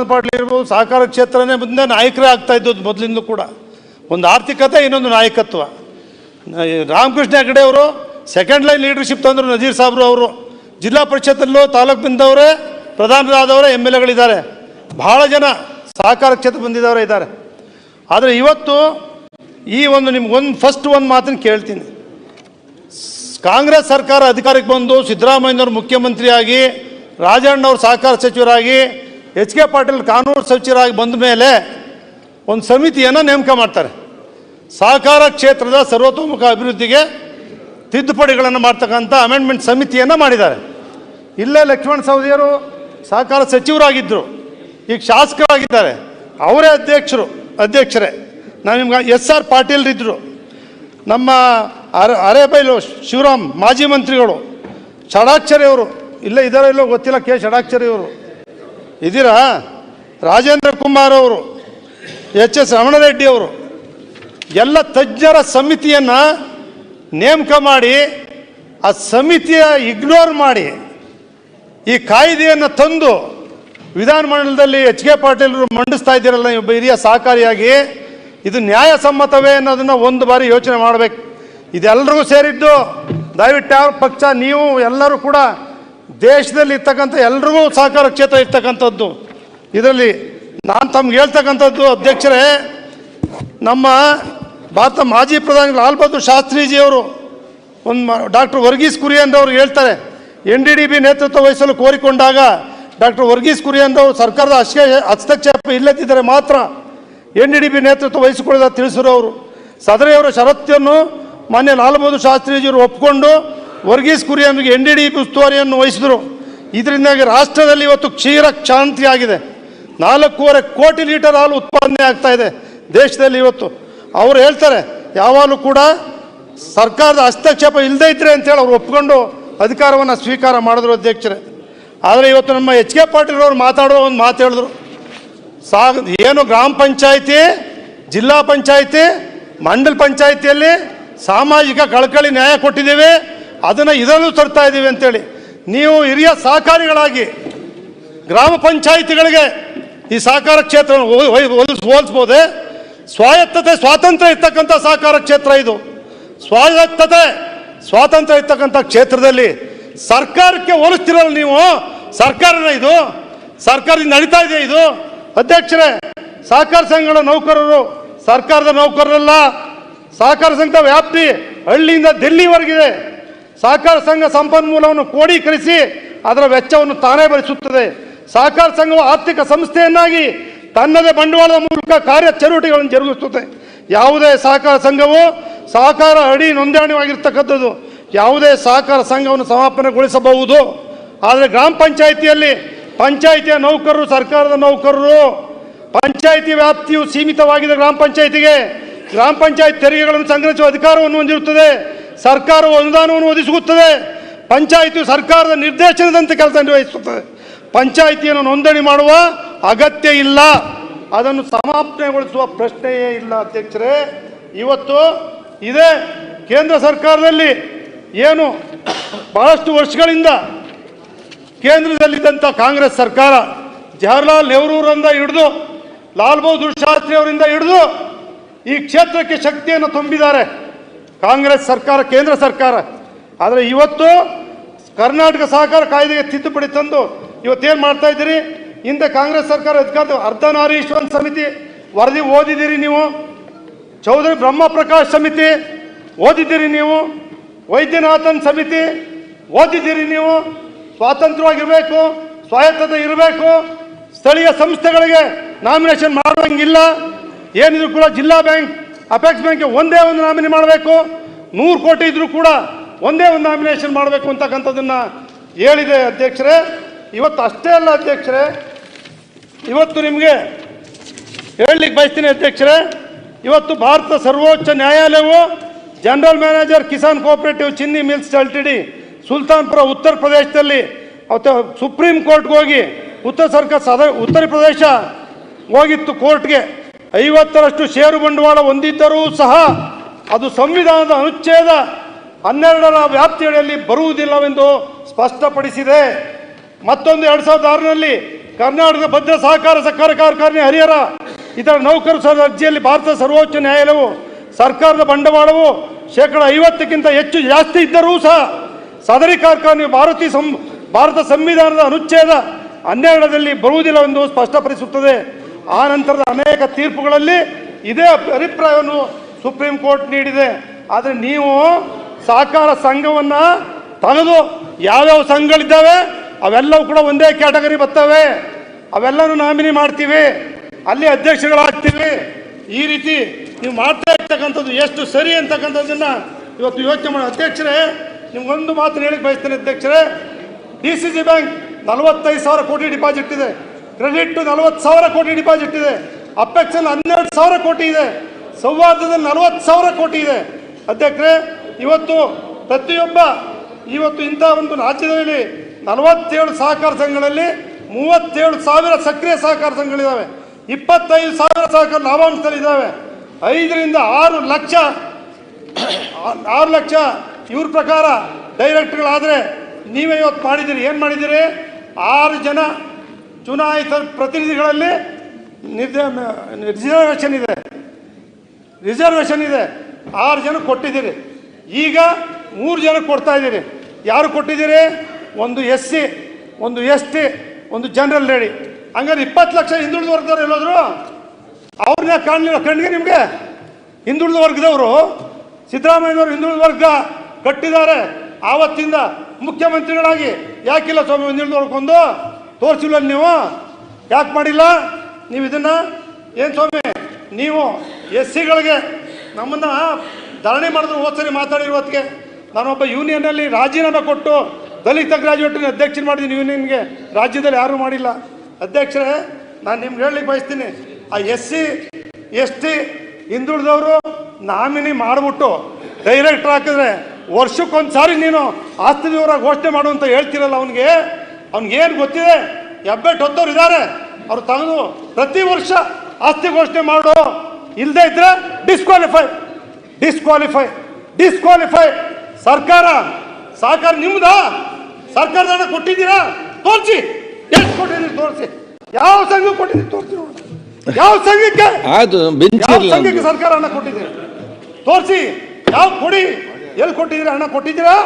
ಚಿದಾನಂದ ಪಾಟೀಲ್ ಇರ್ಬೋದು, ಸಹಕಾರ ಕ್ಷೇತ್ರನೇ ಮುಂದೆ ನಾಯಕರೇ ಆಗ್ತಾ ಇದ್ದದ್ದು ಮೊದಲಿಂದಲೂ ಕೂಡ. ಒಂದು ಆರ್ಥಿಕತೆ, ಇನ್ನೊಂದು ನಾಯಕತ್ವ. ರಾಮಕೃಷ್ಣ ಹೆಗಡೆ ಅವರು ಸೆಕೆಂಡ್ ಲೈನ್ ಲೀಡರ್ಶಿಪ್ ತಂದರು ನಜೀರ್ ಸಾಬ್ರು ಅವರು. ಜಿಲ್ಲಾ ಪರಿಷತ್ತಲ್ಲೂ ತಾಲೂಕು ಬಂದವರೇ ಪ್ರಧಾನರಾದವರೇ, ಎಂ ಎಲ್ ಎಗಳಿದ್ದಾರೆ. ಭಾಳ ಜನ ಸಹಕಾರ ಕ್ಷೇತ್ರ ಬಂದಿದ್ದವರೇ ಇದ್ದಾರೆ. ಆದರೆ ಇವತ್ತು ಈ ಒಂದು ನಿಮ್ಗೆ ಒಂದು ಫಸ್ಟ್ ಒಂದು ಮಾತನ್ನು ಕೇಳ್ತೀನಿ. ಕಾಂಗ್ರೆಸ್ ಸರ್ಕಾರ ಅಧಿಕಾರಕ್ಕೆ ಬಂದು ಸಿದ್ದರಾಮಯ್ಯನವರು ಮುಖ್ಯಮಂತ್ರಿಯಾಗಿ, ರಾಜಣ್ಣವ್ರು ಸಹಕಾರ ಸಚಿವರಾಗಿ ಎಚ್ ಕೆ ಪಾಟೀಲ್ ಕಾನೂನು ಸಚಿವರಾಗಿ ಬಂದ ಮೇಲೆ ಒಂದು ಸಮಿತಿಯನ್ನು ನೇಮಕ ಮಾಡ್ತಾರೆ. ಸಹಕಾರ ಕ್ಷೇತ್ರದ ಸರ್ವತೋಮುಖ ಅಭಿವೃದ್ಧಿಗೆ ತಿದ್ದುಪಡಿಗಳನ್ನು ಮಾಡ್ತಕ್ಕಂಥ ಅಮೆಂಡ್ಮೆಂಟ್ ಸಮಿತಿಯನ್ನು ಮಾಡಿದ್ದಾರೆ. ಇಲ್ಲೇ ಲಕ್ಷ್ಮಣ ಸವದಿಯರು ಸಹಕಾರ ಸಚಿವರಾಗಿದ್ದರು. ಈಗ ಶಾಸಕರಾಗಿದ್ದಾರೆ. ಅವರೇ ಅಧ್ಯಕ್ಷರು, ಅಧ್ಯಕ್ಷರೇ. ನಾನು ನಿಮ್ಗೆ ಎಸ್ ಆರ್ ಪಾಟೀಲ್ ಇದ್ದರು ನಮ್ಮ ಅರೆ, ಅರೇಬೈಲು ಶಿವರಾಮ್ ಮಾಜಿ ಮಂತ್ರಿಗಳು, ಷಡಾಕ್ಷರಿಯವರು. ಇಲ್ಲೇ ಇದ್ದಾರೋ ಇಲ್ಲೋ ಗೊತ್ತಿಲ್ಲ ಕೆ ಷಡಾಕ್ಷರಿ ಅವರು ಇದ್ದೀರಾ? ರಾಜೇಂದ್ರ ಕುಮಾರ್ ಅವರು, ಎಚ್ ಎಸ್ ರಮಣರೆಡ್ಡಿ ಅವರು, ಎಲ್ಲ ತಜ್ಞರ ಸಮಿತಿಯನ್ನು ನೇಮಕ ಮಾಡಿ, ಆ ಸಮಿತಿಯ ಇಗ್ನೋರ್ ಮಾಡಿ, ಈ ಕಾಯ್ದೆಯನ್ನು ತಂದು ವಿಧಾನಮಂಡಲದಲ್ಲಿ ಎಚ್ ಕೆ ಪಾಟೀಲರು ಮಂಡಿಸ್ತಾ ಇದ್ದೀರಲ್ಲ, ನೀವು ಹಿರಿಯ ಸಹಕಾರಿಯಾಗಿ, ಇದು ನ್ಯಾಯಸಮ್ಮತವೇ ಅನ್ನೋದನ್ನು ಒಂದು ಬಾರಿ ಯೋಚನೆ ಮಾಡಬೇಕು. ಇದೆಲ್ಲರಿಗೂ ಸೇರಿದ್ದು, ದಯವಿಟ್ಟು ಯಾವ ಪಕ್ಷ, ನೀವು ಎಲ್ಲರೂ ಕೂಡ ದೇಶದಲ್ಲಿ ಇರ್ತಕ್ಕಂಥ ಎಲ್ರಿಗೂ ಸಹಕಾರ ಕ್ಷೇತ್ರ ಇರ್ತಕ್ಕಂಥದ್ದು. ಇದರಲ್ಲಿ ನಾನು ತಮ್ಗೆ ಹೇಳ್ತಕ್ಕಂಥದ್ದು, ಅಧ್ಯಕ್ಷರೇ, ನಮ್ಮ ಭಾರತ ಮಾಜಿ ಪ್ರಧಾನಿ ಲಾಲ್ ಬಹದ್ದೂರ್ ಶಾಸ್ತ್ರೀಜಿಯವರು ಒಂದು ಡಾಕ್ಟರ್ ವರ್ಗೀಸ್ ಕುರಿಯನ್ ಅವರು ಹೇಳ್ತಾರೆ, ಎನ್ ಡಿ ಡಿ ಬಿ ನೇತೃತ್ವ ವಹಿಸಲು ಕೋರಿಕೊಂಡಾಗ ಡಾಕ್ಟರ್ ವರ್ಗೀಸ್ ಕುರಿಯನ್ ಅವರು ಸರ್ಕಾರದ ಹಸ್ತ ಹಸ್ತಕ್ಷೇಪ ಇಲ್ಲದಿದ್ದರೆ ಮಾತ್ರ ಎನ್ ಡಿ ಡಿ ಬಿ ನೇತೃತ್ವ ವಹಿಸಿಕೊಳ್ಳದ ತಿಳಿಸಿರೋ ಅವರು ಸದರಿಯವರ ಷರತ್ತನ್ನು ಮಾನ್ಯ ಲಾಲ್ ಬಹದ್ದೂರ್ ಶಾಸ್ತ್ರೀಜಿಯವರು ಒಪ್ಪಿಕೊಂಡು ವರ್ಗೀಸ್ ಕುರಿಯನ್ಗೆ ಎನ್ ಡಿ ಡಿ ಉಸ್ತುವಾರಿಯನ್ನು ವಹಿಸಿದರು. ಇದರಿಂದಾಗಿ ರಾಷ್ಟ್ರದಲ್ಲಿ ಇವತ್ತು ಕ್ಷೀರ ಕ್ಷಾಂತಿಯಾಗಿದೆ ನಾಲ್ಕೂವರೆ ಕೋಟಿ ಲೀಟರ್ ಹಾಲು ಉತ್ಪಾದನೆ ಆಗ್ತಾ ಇದೆ ದೇಶದಲ್ಲಿ ಇವತ್ತು. ಅವರು ಹೇಳ್ತಾರೆ, ಯಾವಾಗಲೂ ಕೂಡ ಸರ್ಕಾರದ ಹಸ್ತಕ್ಷೇಪ ಇಲ್ಲದೆ ಇದ್ರೆ ಅಂತೇಳಿ ಅವ್ರು ಒಪ್ಕೊಂಡು ಅಧಿಕಾರವನ್ನು ಸ್ವೀಕಾರ ಮಾಡಿದ್ರು ಅಧ್ಯಕ್ಷರೇ. ಆದರೆ ಇವತ್ತು ನಮ್ಮ ಎಚ್ ಕೆ ಪಾಟೀಲ್ ಅವರು ಮಾತಾಡೋ ಒಂದು ಮಾತು ಹೇಳಿದ್ರು. ಸಾ ಏನು ಗ್ರಾಮ ಪಂಚಾಯಿತಿ, ಜಿಲ್ಲಾ ಪಂಚಾಯಿತಿ, ಮಂಡಲ ಪಂಚಾಯಿತಿಯಲ್ಲಿ ಸಾಮಾಜಿಕ ಕಳಕಳಿ ನ್ಯಾಯ ಕೊಟ್ಟಿದ್ದೀವಿ ಅದನ್ನು ಇದರಲ್ಲೂ ತರ್ತಾ ಇದ್ದೀವಿ ಅಂತೇಳಿ. ನೀವು ಹಿರಿಯ ಸಹಕಾರಿಗಳಾಗಿ ಗ್ರಾಮ ಪಂಚಾಯಿತಿಗಳಿಗೆ ಈ ಸಹಕಾರ ಕ್ಷೇತ್ರ ಹೋಲಿಸ್ಬೋದೆ? ಸ್ವಾಯತ್ತತೆ, ಸ್ವಾತಂತ್ರ್ಯ ಇರ್ತಕ್ಕಂಥ ಸಹಕಾರ ಕ್ಷೇತ್ರ ಇದು. ಸ್ವಾಯತ್ತತೆ, ಸ್ವಾತಂತ್ರ್ಯ ಇರ್ತಕ್ಕಂಥ ಕ್ಷೇತ್ರದಲ್ಲಿ ಸರ್ಕಾರಕ್ಕೆ ಹೋಲಿಸ್ತಿರಲ್ಲ ನೀವು? ಸರ್ಕಾರನ ಇದು? ಸರ್ಕಾರದಿಂದ ನಡೀತಾ ಇದೆ ಇದು? ಅಧ್ಯಕ್ಷರೇ, ಸಹಕಾರ ಸಂಘಗಳ ನೌಕರರು, ಸರ್ಕಾರದ ನೌಕರರಲ್ಲ. ಸಹಕಾರ ಸಂಘದ ವ್ಯಾಪ್ತಿ ಹಳ್ಳಿಯಿಂದ ಡೆಲ್ಲಿವರೆಗಿದೆ ಸಹಕಾರ ಸಂಘ ಸಂಪನ್ಮೂಲವನ್ನು ಕೋಡೀಕರಿಸಿ ಅದರ ವೆಚ್ಚವನ್ನು ತಾನೇ ಭರಿಸುತ್ತದೆ. ಸಹಕಾರ ಸಂಘವು ಆರ್ಥಿಕ ಸಂಸ್ಥೆಯನ್ನಾಗಿ ತನ್ನದೇ ಬಂಡವಾಳದ ಮೂಲಕ ಕಾರ್ಯಚಟುವಟಿಕೆಗಳನ್ನು ಜರುಗಿಸುತ್ತದೆ. ಯಾವುದೇ ಸಹಕಾರ ಸಂಘವು ಸಹಕಾರ ಅಡಿ ನೋಂದಣಿವಾಗಿರ್ತಕ್ಕಂಥದ್ದು ಯಾವುದೇ ಸಹಕಾರ ಸಂಘವನ್ನು ಸಮಾಪನೆಗೊಳಿಸಬಹುದು. ಆದರೆ ಗ್ರಾಮ ಪಂಚಾಯಿತಿಯಲ್ಲಿ ಪಂಚಾಯಿತಿಯ ನೌಕರರು, ಸರ್ಕಾರದ ನೌಕರರು, ಪಂಚಾಯಿತಿ ವ್ಯಾಪ್ತಿಯು ಸೀಮಿತವಾಗಿದೆ ಗ್ರಾಮ ಪಂಚಾಯಿತಿಗೆ. ಗ್ರಾಮ ಪಂಚಾಯತ್ ತೆರಿಗೆಗಳನ್ನು ಸಂಗ್ರಹಿಸುವ ಅಧಿಕಾರವನ್ನು ಹೊಂದಿರುತ್ತದೆ. ಸರ್ಕಾರವು ಅನುದಾನವನ್ನು ಒದಗಿಸುತ್ತದೆ. ಪಂಚಾಯಿತಿಯು ಸರ್ಕಾರದ ನಿರ್ದೇಶನದಂತೆ ಕೆಲಸ ನಿರ್ವಹಿಸುತ್ತದೆ. ಪಂಚಾಯಿತಿಯನ್ನು ನೋಂದಣಿ ಮಾಡುವ ಅಗತ್ಯ ಇಲ್ಲ. ಅದನ್ನು ಸಮಾಪ್ತಗೊಳಿಸುವ ಪ್ರಶ್ನೆಯೇ ಇಲ್ಲ ಅಧ್ಯಕ್ಷರೇ. ಇವತ್ತು ಇದೇ ಕೇಂದ್ರ ಸರ್ಕಾರದಲ್ಲಿ ಏನು ಬಹಳಷ್ಟು ವರ್ಷಗಳಿಂದ ಕೇಂದ್ರದಲ್ಲಿದ್ದಂಥ ಕಾಂಗ್ರೆಸ್ ಸರ್ಕಾರ ಜವಾಹರ್ಲಾಲ್ ನೆಹರೂರಿಂದ ಹಿಡಿದು, ಲಾಲ್ ಬಹದ್ದೂರ್ ಶಾಸ್ತ್ರಿ ಅವರಿಂದ ಹಿಡಿದು ಈ ಕ್ಷೇತ್ರಕ್ಕೆ ಶಕ್ತಿಯನ್ನು ತುಂಬಿದ್ದಾರೆ. ಕಾಂಗ್ರೆಸ್ ಸರ್ಕಾರ, ಕೇಂದ್ರ ಸರ್ಕಾರ. ಆದರೆ ಇವತ್ತು ಕರ್ನಾಟಕ ಸಹಕಾರ ಕಾಯ್ದೆಗೆ ತಿದ್ದುಪಡಿ ತಂದು ಇವತ್ತೇನು ಮಾಡ್ತಾ ಇದ್ದೀರಿ? ಹಿಂದೆ ಕಾಂಗ್ರೆಸ್ ಸರ್ಕಾರ ಅಧಿಕಾರದ ಅರ್ಧನಾರೀಶ್ವರ ಸಮಿತಿ. ವರದಿ ಓದಿದ್ದೀರಿ ನೀವು? ಚೌಧರಿ ಬ್ರಹ್ಮ ಪ್ರಕಾಶ್ ಸಮಿತಿ ಓದಿದ್ದೀರಿ ನೀವು? ವೈದ್ಯನಾಥನ್ ಸಮಿತಿ ಓದಿದ್ದೀರಿ ನೀವು? ಸ್ವಾತಂತ್ರ್ಯವಾಗಿರಬೇಕು, ಸ್ವಾಯತ್ತತೆ ಇರಬೇಕು. ಸ್ಥಳೀಯ ಸಂಸ್ಥೆಗಳಿಗೆ ನಾಮಿನೇಷನ್ ಮಾಡುವಂಗಿಲ್ಲ. ಏನಿದ್ರು ಕೂಡ ಜಿಲ್ಲಾ ಬ್ಯಾಂಕ್ ಅಪೆಕ್ಸ್ ಬ್ಯಾಂಕ್ಗೆ ಒಂದೇ ಒಂದು ನಾಮಿನಿ ಮಾಡಬೇಕು. ನೂರು ಕೋಟಿ ಇದ್ರೂ ಕೂಡ ಒಂದೇ ಒಂದು ನಾಮಿನೇಷನ್ ಮಾಡಬೇಕು ಅಂತಕ್ಕಂಥದ್ದನ್ನು ಹೇಳಿದೆ ಅಧ್ಯಕ್ಷರೇ. ಇವತ್ತು ಅಷ್ಟೇ ಅಲ್ಲ ಅಧ್ಯಕ್ಷರೇ. ಇವತ್ತು ನಿಮಗೆ ಹೇಳಲಿಕ್ಕೆ ಬಯಸ್ತೀನಿ ಅಧ್ಯಕ್ಷರೇ. ಇವತ್ತು ಭಾರತ ಸರ್ವೋಚ್ಚ ನ್ಯಾಯಾಲಯವು general manager Kisan cooperative Chini mills LTD Sultanpur, ಉತ್ತರ ಪ್ರದೇಶದಲ್ಲಿ ಅವತ್ತು ಸುಪ್ರೀಂ ಕೋರ್ಟ್ಗೆ ಹೋಗಿ, ಉತ್ತರ ಸರ್ಕಾರ ಸದ, ಉತ್ತರ ಪ್ರದೇಶ ಹೋಗಿತ್ತು ಕೋರ್ಟ್ಗೆ ಐವತ್ತರಷ್ಟು ಷೇರು ಬಂಡವಾಳ ಹೊಂದಿದ್ದರೂ ಸಹ ಅದು ಸಂವಿಧಾನದ ಅನುಚ್ಛೇದ ಹನ್ನೆರಡರ ವ್ಯಾಪ್ತಿಯಡಿಯಲ್ಲಿ ಬರುವುದಿಲ್ಲವೆಂದು ಸ್ಪಷ್ಟಪಡಿಸಿದೆ. ಮತ್ತೊಂದು ಎರಡು ಸಾವಿರದ ಆರರಲ್ಲಿ ಕರ್ನಾಟಕ ಭದ್ರ ಸಹಕಾರ ಸಕ್ಕರೆ ಕಾರ್ಖಾನೆ ಹರಿಹರ ಇದರ ನೌಕರ ಸಹ ಅರ್ಜಿಯಲ್ಲಿ ಭಾರತ ಸರ್ವೋಚ್ಚ ನ್ಯಾಯಾಲಯವು, ಸರ್ಕಾರದ ಬಂಡವಾಳವು ಶೇಕಡ ಐವತ್ತಕ್ಕಿಂತ ಹೆಚ್ಚು ಜಾಸ್ತಿ ಇದ್ದರೂ ಸಹ ಸದರಿ ಕಾರ್ಖಾನೆಯು ಭಾರತೀಯ ಸಂ ಭಾರತ ಸಂವಿಧಾನದ ಅನುಚ್ಛೇದ ಹನ್ನೆರಡರಲ್ಲಿ ಬರುವುದಿಲ್ಲವೆಂದು ಸ್ಪಷ್ಟಪಡಿಸುತ್ತದೆ. ಆ ನಂತರದ ಅನೇಕ ತೀರ್ಪುಗಳಲ್ಲಿ ಇದೇ ಅಭಿಪ್ರಾಯವನ್ನು ಸುಪ್ರೀಂ ಕೋರ್ಟ್ ನೀಡಿದೆ. ಆದರೆ ನೀವು ಸಹಕಾರ ಸಂಘವನ್ನು ತನದು ಯಾವ್ಯಾವ ಸಂಘಗಳಿದ್ದಾವೆ, ಅವೆಲ್ಲವೂ ಕೂಡ ಒಂದೇ ಕ್ಯಾಟಗರಿ ಬರ್ತವೆ. ಅವೆಲ್ಲನೂ ನಾಮಿನಿ ಮಾಡ್ತೀವಿ. ಅಲ್ಲಿ ಅಧ್ಯಕ್ಷಗಳಾಗ್ತೀವಿ. ಈ ರೀತಿ ನೀವು ಮಾಡ್ತಾ ಇರ್ತಕ್ಕಂಥದ್ದು ಎಷ್ಟು ಸರಿ ಅಂತಕ್ಕಂಥದ್ದನ್ನು ಇವತ್ತು ಯೋಚನೆ ಮಾಡಿ. ಅಧ್ಯಕ್ಷರೇ ನಿಮ್ಗೊಂದು ಮಾತು ಹೇಳಿ ಬಯಸ್ತೇನೆ ಅಧ್ಯಕ್ಷರೇ. ಡಿ ಸಿ ಸಿ ಬ್ಯಾಂಕ್ ನಲವತ್ತೈದು ಸಾವಿರ ಕೋಟಿ ಡಿಪಾಸಿಟ್ ಇದೆ. ಕ್ರೆಡಿಟ್ ನಲವತ್ತು ಸಾವಿರ ಕೋಟಿ ಡಿಪಾಸಿಟ್ ಇದೆ. ಅಪೆಕ್ಸಲ್ ಹನ್ನೆರಡು ಸಾವಿರ ಕೋಟಿ ಇದೆ. ಸೌಹಾರ್ದದಲ್ಲಿ ನಲವತ್ತು ಸಾವಿರ ಕೋಟಿ ಇದೆ. ಅಧ್ಯಕ್ಷರೇ, ಇವತ್ತು ಪ್ರತಿಯೊಬ್ಬ, ಇವತ್ತು ಇಂಥ ಒಂದು ರಾಜ್ಯದಲ್ಲಿ ನಲವತ್ತೇಳು ಸಹಕಾರ ಸಂಘಗಳಲ್ಲಿ ಮೂವತ್ತೇಳು ಸಾವಿರ ಸಕ್ರಿಯ ಸಹಕಾರ ಸಂಘಗಳಿದ್ದಾವೆ. ಇಪ್ಪತ್ತೈದು ಸಾವಿರ ಸಹಕಾರ ಲಾಭಾಂಶದಲ್ಲಿದ್ದಾವೆ ಐದರಿಂದ ಆರು ಲಕ್ಷ ಆರು ಲಕ್ಷ ಇವ್ರ ಪ್ರಕಾರ ಡೈರೆಕ್ಟ್ಗಳಾದರೆ ನೀವೇ ಇವತ್ತು ಮಾಡಿದ್ದೀರಿ. ಏನು ಮಾಡಿದ್ದೀರಿ? ಆರು ಜನ ಚುನಾಯಿತ ಪ್ರತಿನಿಧಿಗಳಲ್ಲಿ ರಿಸರ್ವೇಷನ್ ಇದೆ. ರಿಸರ್ವೇಷನ್ ಇದೆ. ಆರು ಜನ ಕೊಟ್ಟಿದ್ದೀರಿ. ಈಗ ಮೂರು ಜನ ಕೊಡ್ತಾ ಇದ್ದೀರಿ. ಯಾರು ಕೊಟ್ಟಿದ್ದೀರಿ? ಒಂದು ಎಸ್ ಸಿ, ಒಂದು ಎಸ್ ಟಿ, ಒಂದು ಜನರಲ್ ಲೇಡಿ ಹಂಗಾರೆ ಇಪ್ಪತ್ತು ಲಕ್ಷ ಹಿಂದುಳಿದ ವರ್ಗದವ್ರು ಎಲ್ಲೋದ್ರು? ಅವ್ರನ್ನ ಕಾಣಲಿಲ್ಲ ಕಣ್ಣಿಗೆ ನಿಮಗೆ? ಹಿಂದುಳಿದ ವರ್ಗದವರು? ಸಿದ್ದರಾಮಯ್ಯನವರು ಹಿಂದುಳಿದ ವರ್ಗ ಕಟ್ಟಿದ್ದಾರೆ. ಆವತ್ತಿಂದ ಮುಖ್ಯಮಂತ್ರಿಗಳಾಗಿ. ಯಾಕಿಲ್ಲ ಸ್ವಾಮಿ, ಹಿಂದುಳಿದ ವರ್ಗಕ್ಕೊಂದು? ತೋರಿಸಿಲ್ಲ ನೀವು? ಯಾಕೆ ಮಾಡಿಲ್ಲ? ನೀವು ಇದನ್ನ? ಏನು ಸ್ವಾಮಿ? ನೀವು ಎಸ್ ಸಿಗಳಿಗೆ ನಮ್ಮನ್ನು ಧರಣಿ ಮಾಡಿದ್ರು, ಹೋದ ಸರಿ ಮಾತಾಡಿರೋ ನಾನೊಬ್ಬ ಯೂನಿಯನ್ನಲ್ಲಿ ರಾಜೀನಾಮೆ ಕೊಟ್ಟು ದಲಿತ ಗ್ರಾಜುಯೇಟ್ನ ಅಧ್ಯಕ್ಷರು ಮಾಡಿದ್ದೀನಿ ಯೂನಿಯನ್ಗೆ. ರಾಜ್ಯದಲ್ಲಿ ಯಾರೂ ಮಾಡಿಲ್ಲ. ಅಧ್ಯಕ್ಷರೇ, ನಾನು ನಿಮ್ಗೆ ಹೇಳಲಿಕ್ಕೆ ಬಯಸ್ತೀನಿ. ಆ ಎಸ್ ಸಿ ಎಸ್ ಟಿ ಹಿಂದುಳಿದವರು ನಾಮಿನಿ ಮಾಡಿಬಿಟ್ಟು ಡೈರೆಕ್ಟರ್ ಹಾಕಿದ್ರೆ ವರ್ಷಕ್ಕೊಂದು ಸಾರಿ ನೀನು ಆಸ್ತಿ ವಿವರ ಘೋಷಣೆ ಮಾಡು ಅಂತ ಹೇಳ್ತಿರಲ್ಲ ಅವನಿಗೆ? ಅವ್ನಿಗೇನು ಗೊತ್ತಿದೆ? ಹೆಬ್ಬೆಟ್ಟು ಹೊತ್ತವ್ರು ಇದ್ದಾರೆ ಅವ್ರು ತಾನು ಪ್ರತಿ ವರ್ಷ ಆಸ್ತಿ ಘೋಷಣೆ ಮಾಡು ಇಲ್ಲದೆ ಇದ್ರೆ ಡಿಸ್ಕ್ವಾಲಿಫೈ ಡಿಸ್ಕ್ವಾಲಿಫೈ ಡಿಸ್ಕ್ವಾಲಿಫೈ ಸರ್ಕಾರ ಸಹಕಾರ ನಿಮ್ದಾ? ಸರ್ಕಾರದ ಹಣ ಕೊಟ್ಟಿದ್ದೀರಾ? ತೋರಿಸಿ. ಎಷ್ಟು ಕೊಟ್ಟಿದ್ದೀರಿ ತೋರಿಸಿ. ಯಾವ ಸಂಘ ಕೊಟ್ಟಿದ್ದೀರಿ ತೋರಿಸಿ ಯಾವ ಸಂಘಕ್ಕೆ? ಯಾವ ಸಂಘಕ್ಕೆ ಸರ್ಕಾರ ಹಣ ಕೊಟ್ಟಿದ್ದೀರಿ ತೋರಿಸಿ. ಯಾವ ಕೊಡಿ? ಎಲ್ಲಿ ಕೊಟ್ಟಿದ್ದೀರಾ? ಹಣ ಕೊಟ್ಟಿದ್ದೀರಾ?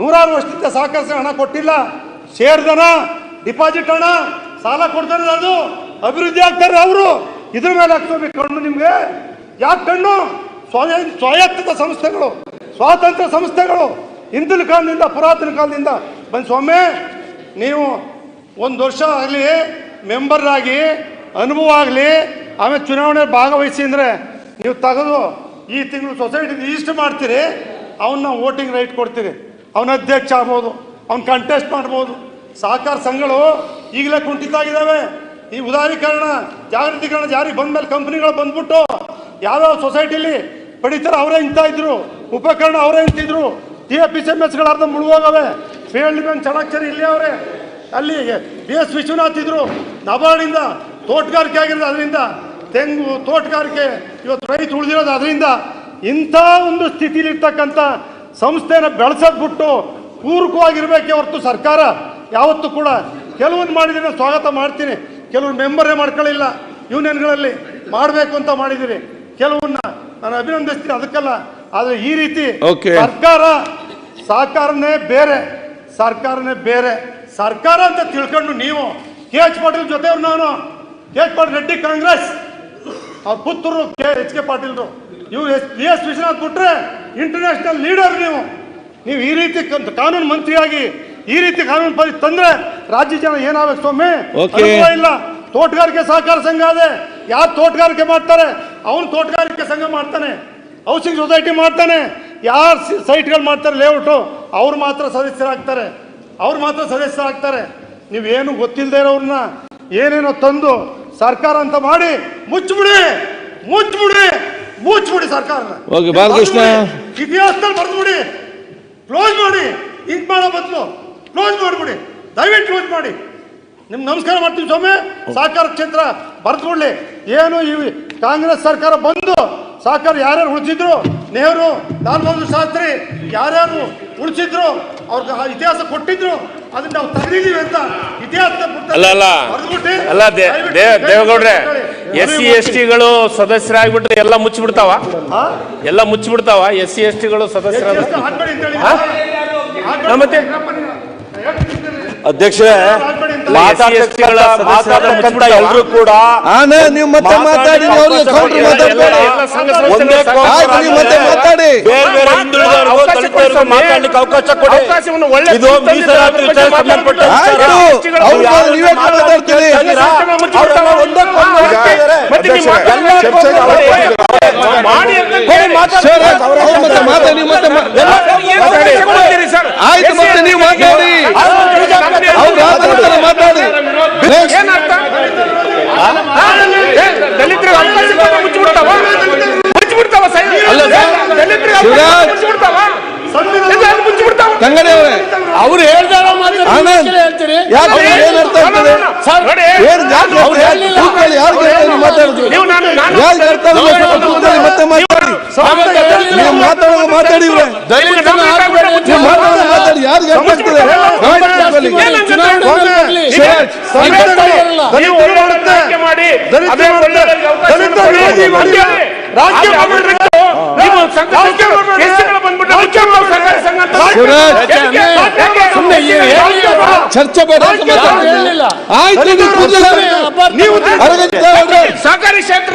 ನೂರಾರು ವರ್ಷದಿಂದ ಸಹಕಾರ ಸಂಘ ಹಣ ಕೊಟ್ಟಿಲ್ಲ. ಶೇರ್ದನ ಡಿಪಾಸಿಟ್ ಹಣ ಸಾಲ ಕೊಡ್ತಾರೆ ಅದು, ಅಭಿವೃದ್ಧಿ ಆಗ್ತಾರೆ ಅವರು. ಇದ್ರ ಮೇಲೆ ಹಾಕ್ಕೋಬೇಕು ಕಣ್ಣು ನಿಮಗೆ. ಯಾಕೆ ಕಣ್ಣು? ಸ್ವಯ ಸ್ವಾಯತ್ತ ಸಂಸ್ಥೆಗಳು, ಸ್ವಾತಂತ್ರ್ಯ ಸಂಸ್ಥೆಗಳು. ಹಿಂದಿನ ಕಾಲದಿಂದ, ಪುರಾತನ ಕಾಲದಿಂದ. ಬಂದು ಸ್ವಾಮಿ, ನೀವು ಒಂದು ವರ್ಷ ಆಗಲಿ ಮೆಂಬರ್ ಆಗಿ, ಅನುಭವ ಆಗಲಿ, ಆಮೇಲೆ ಚುನಾವಣೆ ಭಾಗವಹಿಸಿ ಅಂದರೆ ನೀವು ತೆಗೆದು ಈ ತಿಂಗಳು ಸೊಸೈಟಿ ರಿಜಿಸ್ಟರ್ ಮಾಡ್ತೀರಿ ಅವನ್ನ ವೋಟಿಂಗ್ ರೈಟ್ ಕೊಡ್ತೀರಿ. ಅವನ ಅಧ್ಯಕ್ಷ ಆಗ್ಬೋದು. ಅವ್ನು ಕಂಟೆಸ್ಟ್ ಮಾಡ್ಬೋದು. ಸಹಕಾರ ಸಂಘಗಳು ಈಗಲೇ ಕುಂಠಿತ ಆಗಿದ್ದಾವೆ ಈ ಉದಾರೀಕರಣ, ಜಾಗೃತೀಕರಣ ಜಾರಿ ಬಂದ್ಮೇಲೆ ಕಂಪ್ನಿಗಳು ಬಂದ್ಬಿಟ್ಟು ಯಾವ್ಯಾವ ಸೊಸೈಟಿಲಿ ಪಡಿತರ, ಅವರೇ ಇಂತ ಇದ್ರು. ಉಪಕರಣ ಅವರೇ ಇಂತಿದ್ರು T A P C M ಎಸ್ಗಳು ಅರ್ಧ ಮುಳುಗೋಗವೆ. ಫೀಲ್ಡ್ ಬ್ಯಾಂಕ್ ಚಾಣಾಕ್ಷರಿ ಇಲ್ಲಿ ಅವರೇ. ಅಲ್ಲಿ ಬಿ ಎಸ್ ವಿಶ್ವನಾಥ್ ಇದ್ರು. ನಬಾರ್ಡಿಂದ ತೋಟಗಾರಿಕೆ ಆಗಿರೋದು ಅದರಿಂದ. ತೆಂಗು ತೋಟಗಾರಿಕೆ, ಇವತ್ತು ರೈತ ಉಳಿದಿರೋದು ಅದರಿಂದ. ಇಂಥ ಒಂದು ಸ್ಥಿತಿಲಿರ್ತಕ್ಕಂಥ ಸಂಸ್ಥೆನ ಬೆಳೆಸೋದು ಬಿಟ್ಟು ಪೂರಕವಾಗಿರ್ಬೇಕೆ ಹೊರತು ಸರ್ಕಾರ ಯಾವತ್ತೂ ಕೂಡ ಕೆಲವೊಂದು ಮಾಡಿದ್ರೆ ನಾನು ಸ್ವಾಗತ ಮಾಡ್ತೀನಿ. ಕೆಲವೊಂದು ಮೆಂಬರೇ ಮಾಡ್ಕೊಳ್ಳಿಲ್ಲ. ಯೂನಿಯನ್ಗಳಲ್ಲಿ ಮಾಡಬೇಕು ಅಂತ ಮಾಡಿದ್ದೀರಿ ಕೆಲವನ್ನ ನಾನು ಅಭಿನಂದಿಸ್ತೀನಿ ಅದಕ್ಕಲ್ಲ. ಆದರೆ ಈ ರೀತಿ ಸರ್ಕಾರ ಸಹಕಾರನೇ ಬೇರೆ. ಸರ್ಕಾರನೇ ಬೇರೆ. ಸರ್ಕಾರ ಅಂತ ತಿಳ್ಕೊಂಡು ನೀವು ಕೆ ಎಚ್ ಪಾಟೀಲ್ ಜೊತೆಯವ್ರು ನಾನು. K H Patil Reddy Congress. ಅವ್ರ ಪುತ್ರರು ಕೆ ಎಚ್ ಕೆ ಪಾಟೀಲ್ರು. ಇವ್ರು ಎಸ್ ಬಿ ಎಸ್ ವಿಶ್ವನಾಥ್ ಬಿಟ್ರೆ ಇಂಟರ್ನ್ಯಾಷನಲ್ ಲೀಡರ್ ನೀವು. ನೀವು ಈ ರೀತಿ ಕಾನೂನು ಮಂತ್ರಿಯಾಗಿ ಈ ರೀತಿ ಕಾನೂನು ಪರಿ ತಂದ್ರೆ ರಾಜ್ಯ ಜನ ಏನಾಗಬೇಕು ಸ್ವಾಮಿ. ಇಲ್ಲ. ತೋಟಗಾರಿಕೆ ಸಹಕಾರ ಸಂಘ ಅದೇ. ಯಾರು ತೋಟಗಾರಿಕೆ ಮಾಡ್ತಾರೆ? ಅವನು ತೋಟಗಾರಿಕೆ ಸಂಘ ಮಾಡ್ತಾನೆ. ಹೌಸಿಂಗ್ ಸೊಸೈಟಿ ಮಾಡ್ತಾನೆ. ಯಾರು ಸೈಟ್ಗಳು ಮಾಡ್ತಾರೆ ಲೇಔಟು? ಅವ್ರು ಮಾತ್ರ ಸದಸ್ಯರಾಗ್ತಾರೆ. ಅವ್ರು ಮಾತ್ರ ಸದಸ್ಯರಾಗ್ತಾರೆ. ನೀವೇನು ಗೊತ್ತಿಲ್ಲದೆ ಇರೋರನ್ನ ಏನೇನೋ ತಂದು ಸರ್ಕಾರ ಅಂತ ಮಾಡಿ ಮುಚ್ಚಿಬಿಡಿ. ಮುಚ್ಚಿಬಿಡಿ. ಮುಚ್ಚಿಬಿಡಿ ಸರ್ಕಾರ. ಇತಿಹಾಸದಲ್ಲಿ ಬರ್ದ್ಬಿಡಿ ಕ್ಲೋಸ್ ಮಾಡಿ. ಈಗ ಮಾಡೋ ಬದಲು ಕ್ಲೋಸ್ ಮಾಡಿಬಿಡಿ. ದಯವಿಟ್ಟು ಕ್ಲೋಸ್ ಮಾಡಿ. ನಿಮ್ಗೆ ನಮಸ್ಕಾರ ಮಾಡ್ತೀವಿ ಸ್ವಾಮಿ. ಸಹಕಾರ ಕ್ಷೇತ್ರ ಬರ್ದ್ಬಿಡ್ಲಿ ಏನು ಈ ಕಾಂಗ್ರೆಸ್ ಸರ್ಕಾರ ಬಂದು ಸಹಕಾರ ಯಾರ್ಯಾರು ಉಳಿಸಿದ್ರು? ನೆಹರು ಲಾಲ್ ಬಹದ್ದೂರ್ ಶಾಸ್ತ್ರಿ ಯಾರ್ಯಾರು ಉಳಿಸಿದ್ರು? ಅವ್ರಿಗೆ ಇತಿಹಾಸ ಕೊಟ್ಟಿದ್ರು. ಅದನ್ನ ನಾವು ತೆಗೆದಿದ್ದೀವಿ ಅಂತ ಇತಿಹಾಸದ ಅಲ್ಲ ಅಲ್ಲ. ಅಲ್ಲ ದೇವೇಗೌಡ್ರೆ ಎಸ್ ಸಿ ಎಸ್ ಟಿಗಳು ಸದಸ್ಯರಾಗ್ಬಿಟ್ರೆ ಎಲ್ಲ ಮುಚ್ಚಿಬಿಡ್ತಾವ? ಎಲ್ಲ ಮುಚ್ಚಿಬಿಡ್ತಾವ? ಎಸ್ ಸಿ ಎಸ್ ಟಿಗಳು ಸದಸ್ಯರಾದ ಮತ್ತೆ? ಅಧ್ಯಕ್ಷರೇ ಎಲ್ಲರೂ ಕೂಡ ಆನ ನೀವು ಮತ್ತೆ ಮಾತಾಡಿ ಅವ್ರಿಗೆ ಕೌಂಟರ್ ಮಾತಾಡ್ಬೇಡಿ ಒಂದೇ ಕೌಂಟರ್ ನೀವು ಮತ್ತೆ ಮಾತಾಡಿ. ಮಾತಾಡ್ಲಿಕ್ಕೆ ಅವಕಾಶ ಕೊಡಿ. ಇದು ಮೀಸಲಾತಿ ಸಂಬಂಧಪಟ್ಟ ನೀವೇ ಮಾತಾಡ್ತೀರಿ. ಮತ್ತೆ ಮತ್ತೆ ಆಯ್ತು ಮತ್ತೆ ನೀವು ಮಾತಾಡಿ ಅವ್ರು ಮಾತಾಡ್ತಾರೆ ಮಾತಾಡಿ Next. ಏನರ್ಥ ದಲಿತರಿಗೆ ಅವಕಾಶ ಕೊಟ್ಟು ಮುಚ್ಚಿಬಿಡ್ತಾವ ಮುಚ್ಚಿಬಿಡ್ತಾವ ಸೈ- ಅಲ್ಲ ಸರ್. ದಲಿತರಿಗೆ ಅವಕಾಶ ಶಿವರಾಜ್. ಮುಚ್ಚಿಬಿಡ್ತಾವ ಇದು ಯಾಕೆ ಮುಚ್ಚಿಬಿಡ್ತಾವ ತಂಗಡಿ ಅವರೇ ಅವ್ರು ಹೇಳ್ದಾರ ಆನಂದ್ ಯಾಕೆ ಏನ್ ಅರ್ಥ ಆಗ್ತದೆ ನೋಡಿ ಏನ್ ಯಾಕೆ ಅವ್ರು ಹೇಳಿಲ್ಲ. ಕೂತ್ಕೊಳ್ಳಿ ಯಾರಿಗೆ ಅರ್ಥ ನೀವು ಮಾತಾಡುದು ನೀವು ನಾನು ನಾನು ಯಾರಿಗೆ ಅರ್ಥ ಆಗಲ್ಲ ಸ್ವಲ್ಪ ಕೂತ್ಕೊಳ್ಳಿ ಮತ್ತೆ ಮಾತಾಡಿ ನೀವು ಮಾತಾಡುವಾಗ ಮಾತಾಡಿ ಇವ್ರೆ ದಲಿತರ ಡಾಕ್ಟರ್ ನೀವು ಮಾತಾಡುವಾಗ ಮಾತಾಡಿ ಯಾರಿಗೆ ಅರ್ಥ ಆಗ್ತದೆ ಆಯ್ತು ಕೂತ್ಕೊಳ್ಳಿ. ಶಿವರಾಜ್, ನೀವು ದಲಿತರು ಒಳ್ಳೆ ಮತ್ತೆ ರಾಜಕೀಯ ಮಾಡಿ ದಲಿತರು ಅದೇ ಮತ್ತೆ ಒಳ್ಳೆಯವರಿಗೆ ಅವಕಾಶ ದಲಿತರು ಕೊಡಿ. ವಿರೋಧಿ ಮಾಡಿ. ರಾಜಕೀಯ ರಾಜಕೀಯ ಮಾಡ್ಬಿಟ್ಟು ನೀವು ಸಂಘ ರಾಜಕೀಯ ಸಂಸ್ಥೆ ಮಾಡ್ಬೇಡಿ. ಎಸ್ಸಿಗಳು ಬಂದ್ಬಿಟ್ಟು ರಾಜಕೀಯ ಮಾತಾಡಿ. ಸಹಕಾರ ಸಂಘ ಅಂತ ಶಿವರಾಜ್, ಯಾಕೆ? ಯಾಕೆ? ಸುಮ್ನೆ ಈ- ಚರ್ಚೆ ಬೇಡ. ಮಾತಾಡಿ. ಆಯ್ತು ನೀವು. ನೀವು ಸಹಕಾರಿ ಕ್ಷೇತ್ರ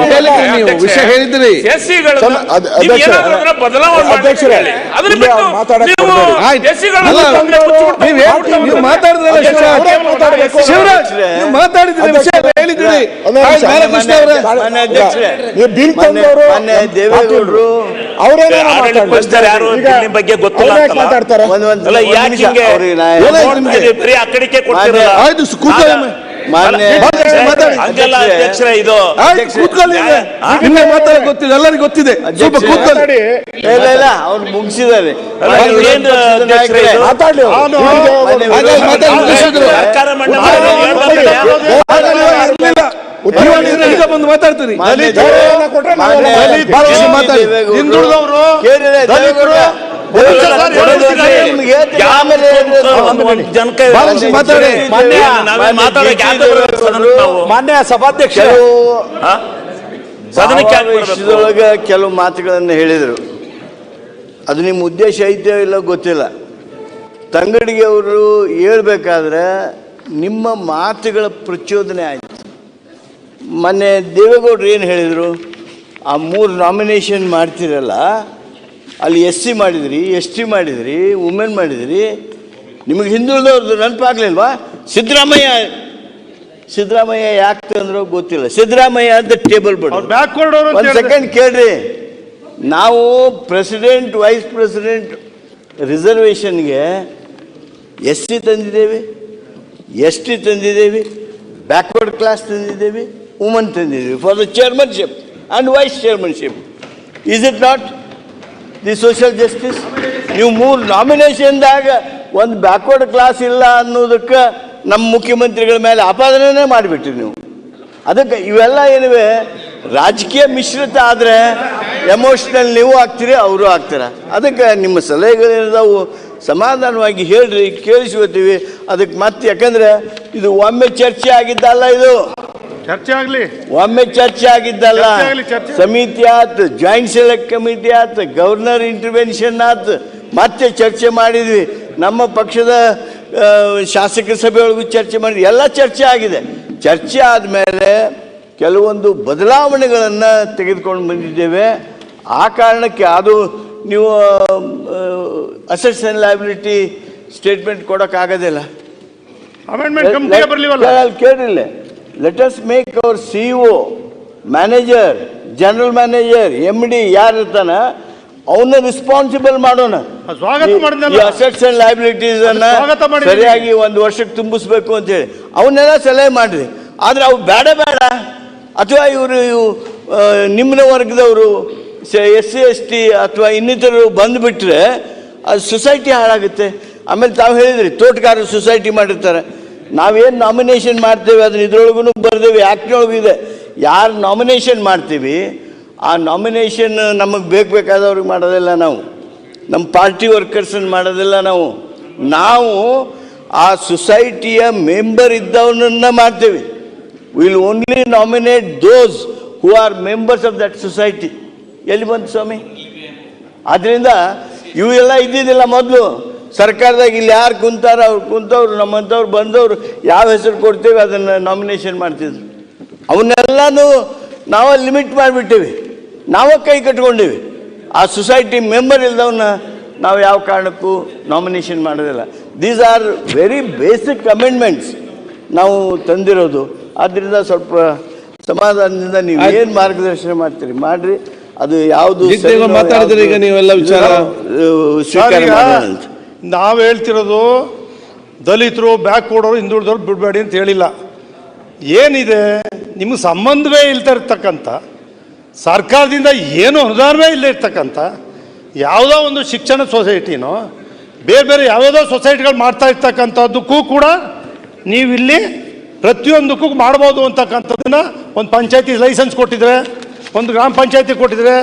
ಮೀಸಲಾತಿ ನಾವೇ. ವಿಷಯ ಹೇಳಿದ್ರಿ. ಶಿವರಾಜ್? ನೀವು ಮಾತಾಡಿದ್ರಿ ವಿಷಯ ಹೇಳಿದ್ರಿ. ಬಿಲ್ ತಂದವರು ಮಾನ್ಯ ದೇವೇಗೌಡರು. ನಿಮ್ಮ ಬಗ್ಗೆ ಗೊತ್ತಿಲ್ಲ? ಮಾತಾಡ್ತಾರೆ? ಆಯ್ತು ಕೂತ್ಕೊಳ್ಳಿ ಮಾನ್ಯ-. ಹಂಗಲ್ಲ ಅಧ್ಯಕ್ಷರೇ ಇದು ಕೂತ್ಕೊಳ್ಳಿ. ನಿಮ್ಗೆ ಗೊತ್ತಿದೆ ಎಲ್ಲರಿಗೂ ಗೊತ್ತಿದೆ. ಸ್ವಲ್ಪ ಕೂತ್ಕೊಳ್ಳಿ. ಇಲ್ಲ ಇಲ್ಲ ಅವ್ರು ಮುಗಿಸಿದ್ದಾರೆ? ಮಾತಾಡ್ಲಿ ಈಗ ಬಂದು ಮಾತಾಡ್ತೀರಿ. ಮಾನ್ಯ ಸಭಾಧ್ಯಕ್ಷರು. ಹಿಂದುಳಿದವರು. ಮಾನ್ಯ ಸದನಕ್ಕೆ ಕೆಲವು ಮಾತುಗಳನ್ನು ಹೇಳಿದರು. ಅದು ನಿಮ್ಮ ಉದ್ದೇಶ ಐತೆ ಇಲ್ಲ ಗೊತ್ತಿಲ್ಲ. ತಂಗಡಿಗೆ ಅವರು ಹೇಳ್ಬೇಕಾದ್ರೆ ನಿಮ್ಮ ಮಾತುಗಳ ಪ್ರಚೋದನೆ ಆಯಿತು. ಮೊನ್ನೆ ದೇವೇಗೌಡರು ಏನು ಹೇಳಿದರು? ಆ ಮೂರು ನಾಮಿನೇಷನ್ ಮಾಡ್ತಿರಲ್ಲ ಅಲ್ಲಿ ಎಸ್ ಸಿ ಮಾಡಿದ್ರಿ ಎಸ್ ಟಿ ಮಾಡಿದ್ರಿ ವುಮೆನ್ ಮಾಡಿದ್ರಿ. ನಿಮಗೆ ಹಿಂದುಳಿದವ್ರದ್ದು ನೆನಪಾಗ್ಲಿಲ್ವಾ? ಸಿದ್ದರಾಮಯ್ಯ ಸಿದ್ದರಾಮಯ್ಯ ಯಾಕೆ ತಂದ್ರೋ ಗೊತ್ತಿಲ್ಲ. ಸಿದ್ದರಾಮಯ್ಯ ಅಂತ ಟೇಬಲ್ ಬಿಡು. ಅವ್ರು ಬ್ಯಾಕ್ವರ್ಡ್ ಅವರು ಅಂತ ಒಂದು ಸೆಕೆಂಡ್ ಕೇಳ್ರಿ. ನಾವು ಪ್ರೆಸಿಡೆಂಟ್ ವೈಸ್ ಪ್ರೆಸಿಡೆಂಟ್ ರಿಸರ್ವೇಷನ್ಗೆ ಎಸ್ ಸಿ ತಂದಿದ್ದೇವೆ ಎಸ್ ಟಿ ತಂದಿದ್ದೇವೆ ಬ್ಯಾಕ್ವರ್ಡ್ ಕ್ಲಾಸ್ ತಂದಿದ್ದೇವೆ ವುಮನ್ ತಂದಿದ್ದೇವೆ for the chairmanship and vice chairmanship is it not the social justice ನೀವು ಮೂರು ನಾಮಿನೇಷನ್ದಾಗ ಒಂದು ಬ್ಯಾಕ್ವರ್ಡ್ ಕ್ಲಾಸ್ ಇಲ್ಲ ಅನ್ನೋದಕ್ಕೆ ನಮ್ಮ ಮುಖ್ಯಮಂತ್ರಿಗಳ ಮೇಲೆ ಆಪಾದನೆ ಮಾಡಿಬಿಟ್ರಿ ನೀವು. ಅದಕ್ಕೆ ಇವೆಲ್ಲ ಏನಿವೆ, ರಾಜಕೀಯ ಮಿಶ್ರಿತ ಆದರೆ ಎಮೋಷ್ನಲ್ ನೀವು ಆಗ್ತೀರಿ, ಅವರು ಆಗ್ತೀರ. ಅದಕ್ಕೆ ನಿಮ್ಮ ಸಲಹೆಗಳೇನಿದಾವು ಸಮಾಧಾನವಾಗಿ ಹೇಳ್ರಿ ಕೇಳಿಸ್ಕೊತೀವಿ ಅದಕ್ಕೆ ಮತ್ತೆ ಯಾಕಂದ್ರೆ ಇದು ಒಮ್ಮೆ ಚರ್ಚೆ ಆಗಿದ್ದಲ್ಲ ಇದು. ಚರ್ಚೆ ಆಗಲಿ. ಒಮ್ಮೆ ಚರ್ಚೆ ಆಗಿದ್ದಲ್ಲ. ಸಮಿತಿ ಆತು ಜಾಯಿಂಟ್ ಸೆಲೆಕ್ಟ್ ಕಮಿಟಿ ಆತು ಗವರ್ನರ್ ಇಂಟರ್ವೆನ್ಷನ್ ಆತು. ಮತ್ತೆ ಚರ್ಚೆ ಮಾಡಿದ್ವಿ. ನಮ್ಮ ಪಕ್ಷದ ಶಾಸಕ ಸಭೆಯೊಳಗೂ ಚರ್ಚೆ ಮಾಡಿದ್ವಿ. ಎಲ್ಲ ಚರ್ಚೆ ಆಗಿದೆ. ಚರ್ಚೆ ಆದಮೇಲೆ ಕೆಲವೊಂದು ಬದಲಾವಣೆಗಳನ್ನು ತೆಗೆದುಕೊಂಡು ಬಂದಿದ್ದೇವೆ. ಆ ಕಾರಣಕ್ಕೆ ಅದು ನೀವು ಅಸೆಟ್ಸ್ ಆ್ಯಂಡ್ ಲಯಬಿಲಿಟಿ ಸ್ಟೇಟ್ಮೆಂಟ್ ಕೊಡೋಕ್ಕಾಗೋದಿಲ್ಲ ಕೇಳಿಲ್ಲ let us make our C O manager general manager M D ಯಾರು ಇರ್ತಾನ ಅವನ್ನ ರೆಸ್ಪಾನ್ಸಿಬಲ್ ಮಾಡೋಣ. ಮಾಡಿದ್ನಲ್ಲ. ಅಸೆಟ್ಸ್ ಅಂಡ್ ಲೈಬಿಲಿಟೀಸ್ ಅನ್ನ ಸರಿಯಾಗಿ ಒಂದು ವರ್ಷಕ್ಕೆ ತುಂಬಿಸ್ಬೇಕು ಅಂತ ಹೇಳಿ. ಅವನ್ನೆಲ್ಲ ಸಲಹೆ ಮಾಡ್ರಿ. ಆದ್ರೆ ಅವು ಬೇಡ ಬೇಡ. ಅಥವಾ ಇವರು ನಿಮ್ಮನ ವರ್ಗದವರು ಎಸ್ ಸಿ ಎಸ್ ಟಿ ಅಥವಾ ಇನ್ನಿತರರು ಬಂದುಬಿಟ್ರೆ ಅದು ಸೊಸೈಟಿ ಹಾಳಾಗುತ್ತೆ. ಆಮೇಲೆ ತಾವು ಹೇಳಿದ್ರಿ ತೋಟಗಾರರು ಸೊಸೈಟಿ ಮಾಡಿರ್ತಾರೆ. ನಾವೇನು ನಾಮಿನೇಷನ್ ಮಾಡ್ತೇವೆ ಅದನ್ನ ಇದ್ರೊಳಗೂ ಬರ್ದೇವೆ ಆ್ಯಕ್ಟ್ನೊಳಗೂ ಇದೆ? ಯಾರು ನಾಮಿನೇಷನ್ ಮಾಡ್ತೀವಿ, ಆ ನಾಮಿನೇಷನ್ ನಮಗೆ ಬೇಕು ಬೇಕಾದವ್ರಿಗೆ ಮಾಡೋದಿಲ್ಲ ನಾವು. ನಮ್ಮ ಪಾರ್ಟಿ ವರ್ಕರ್ಸನ್ನು ಮಾಡೋದಿಲ್ಲ ನಾವು. ನಾವು ಆ ಸೊಸೈಟಿಯ ಮೆಂಬರ್ ಇದ್ದವನನ್ನ ಮಾಡ್ತೇವೆ. Will only nominate those who are members of that society ಎಲ್ಲಿ ಬಂತು ಸ್ವಾಮಿ? ಆದ್ದರಿಂದ ಇವು ಎಲ್ಲ ಇದ್ದಿದ್ದಿಲ್ಲ ಮೊದಲು. ಸರ್ಕಾರದಾಗ ಇಲ್ಲಿ ಯಾರು ಕುಂತಾರ ಅವ್ರು ಕುಂತವ್ರು ನಮ್ಮಂಥವ್ರು ಬಂದವರು ಯಾವ ಹೆಸರು ಕೊಡ್ತೇವೆ ಅದನ್ನು ನಾಮಿನೇಷನ್ ಮಾಡ್ತಿದ್ರು. ಅವನ್ನೆಲ್ಲನೂ ನಾವು ಲಿಮಿಟ್ ಮಾಡಿಬಿಟ್ಟಿವಿ. ನಾವೇ ಕೈ ಕಟ್ಕೊಂಡಿವಿ. ಆ ಸೊಸೈಟಿ ಮೆಂಬರ್ ಇಲ್ದವನ್ನ ನಾವು ಯಾವ ಕಾರಣಕ್ಕೂ ನಾಮಿನೇಷನ್ ಮಾಡೋದಿಲ್ಲ. These are very basic amendments ನಾವು ತಂದಿರೋದು. ಆದ್ದರಿಂದ ಸ್ವಲ್ಪ ಸಮಾಧಾನದಿಂದ ನೀವು ಏನು ಮಾರ್ಗದರ್ಶನ ಮಾಡ್ತೀರಿ? ಮಾಡ್ರಿ. ಅದು ಯಾವುದು ಮಾತಾಡಿದ್ರೆ ಈಗ ನೀವೆಲ್ಲ ವಿಚಾರ. ನಾವು ಹೇಳ್ತಿರೋದು ದಲಿತರು, ಬ್ಯಾಕ್ ಕೊಡೋರು, ಹಿಂದುಳಿದವ್ರು ಬಿಡಬೇಡಿ ಅಂತ ಹೇಳಿಲ್ಲ. ಏನಿದೆ? ನಿಮ್ಗೆ ಸಂಬಂಧವೇ ಇಲ್ತಾ ಇರ್ತಕ್ಕಂಥ, ಸರ್ಕಾರದಿಂದ ಏನು ಅನುದಾನವೇ ಇಲ್ಲ ಇರ್ತಕ್ಕಂಥ, ಯಾವುದೋ ಒಂದು ಶಿಕ್ಷಣ ಸೊಸೈಟಿನೋ, ಬೇರೆ ಬೇರೆ ಯಾವ್ಯಾವುದೋ ಸೊಸೈಟಿಗಳು ಮಾಡ್ತಾ ಇರ್ತಕ್ಕಂಥದ್ದಕ್ಕೂ ಕೂಡ ನೀವಿಲ್ಲಿ ಪ್ರತಿಯೊಂದಕ್ಕೂ ಮಾಡ್ಬೋದು ಅಂತಕ್ಕಂಥದ್ದನ್ನು ಒಂದು ಪಂಚಾಯತಿ ಲೈಸೆನ್ಸ್ ಕೊಟ್ಟಿದ್ರೆ, ಒಂದು ಗ್ರಾಮ ಪಂಚಾಯತಿ ಕೊಟ್ಟಿದ್ರೆ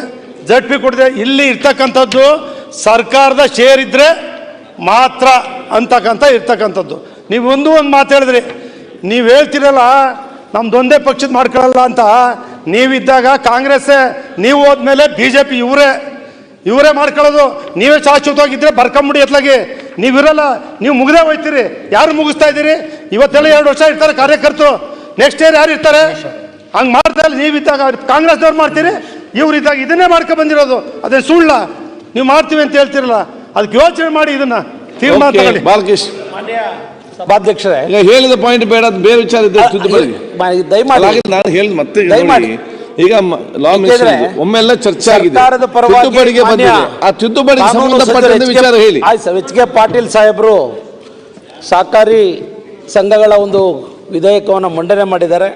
ಜಡ್ ಪಿ ಕೊಟ್ಟಿದ್ರೆ, ಇಲ್ಲಿ ಇರ್ತಕ್ಕಂಥದ್ದು ಸರ್ಕಾರದ ಶೇರ್ ಇದ್ದರೆ ಮಾತ್ರ ಅಂತಕ್ಕಂಥ ಇರ್ತಕ್ಕಂಥದ್ದು. ನೀವು ಒಂದು ಒಂದು ಮಾತು ಹೇಳಿದ್ರಿ. ನೀವು ಹೇಳ್ತಿರಲ್ಲ ನಮ್ದೊಂದೇ ಪಕ್ಷದ ಮಾಡ್ಕೊಳ್ಳಲ್ಲ ಅಂತ. ನೀವಿದ್ದಾಗ ಕಾಂಗ್ರೆಸ್ಸೇ, ನೀವು ಹೋದ್ಮೇಲೆ ಬಿ ಜೆ ಪಿ ಇವರೇ. ಇವರೇ ಮಾಡ್ಕೊಳ್ಳೋದು. ನೀವೇ ಶಾಶ್ವತವಾಗಿದ್ದರೆ ಬರ್ಕೊಂಬಿಡಿ ಎತ್ಲಾಗಿ. ನೀವಿರಲ್ಲ, ನೀವು ಮುಗ್ದೇ ಹೋಯ್ತೀರಿ. ಯಾರು ಮುಗಿಸ್ತಾ ಇದ್ದೀರಿ? ಇವತ್ತೆಲ್ಲ ಎರಡು ವರ್ಷ ಇರ್ತಾರೆ ಕಾರ್ಯಕರ್ತರು. ನೆಕ್ಸ್ಟ್ ಇಯರ್ ಯಾರು ಇರ್ತಾರೆ? ಹಂಗೆ ಮಾಡ್ತಾ ಇಲ್ಲ ನೀವಿದ್ದಾಗ ಕಾಂಗ್ರೆಸ್ನವ್ರು ಮಾಡ್ತೀರಿ. ಇವ್ರು ಇದ್ದಾಗ ಇದನ್ನೇ ಮಾಡ್ಕೊ ಬಂದಿರೋದು. ಅದೇ ಸುಳ್ಳ. ನೀವು ಮಾಡ್ತೀವಿ ಅಂತ ಹೇಳ್ತಿರಲ್ಲ. ಅದಕ್ಕೆ ಯೋಚನೆ ಮಾಡಿ ಇದನ್ನ ತೀರ್ಮಾನ ತಗೊಳ್ಳಿ. ಬಾಲಕೃಷ್ಣ. ಸಭಾಧ್ಯಕ್ಷರೇ ಈಗ ಹೇಳಿದ ಪಾಯಿಂಟ್ ಬೇಡ ಅದು ಬೇರೆ ವಿಚಾರ ಇದೆ ತಿದ್ದುಪಡಿ ದಯಮಾಡಿ. ನಾನು ಹೇಳಿದ ಮತ್ತೆ ಈಗ ದಯಮಾಡಿ. ನೋಡಿ, ಈಗ ಲಾ ಯಾಕೆಂದ್ರೆ ಒಮ್ಮೆಲ್ಲ ಚರ್ಚೆ ಆಗಿದೆ. ಸರ್ಕಾರದ ಪರವಾಗಿ ತಿದ್ದುಪಡಿಗೆ ಮಾನ್ಯ ಬಂದಿದೆ. ಆ ತಿದ್ದುಪಡಿಗೆ ಕಾನೂನು ಸಂಬಂಧಪಟ್ಟಂತೆ ವಿಚಾರ ಹೇಳಿ. ಆಯ್ತು ಸರ್ ಎಚ್ ಕೆ ಪಾಟೀಲ್ ಸಾಹೇಬರು ಸಹಕಾರಿ ಸಂಘಗಳ ಒಂದು ವಿಧೇಯಕವನ್ನು ಮಂಡನೆ ಮಾಡಿದ್ದಾರೆ.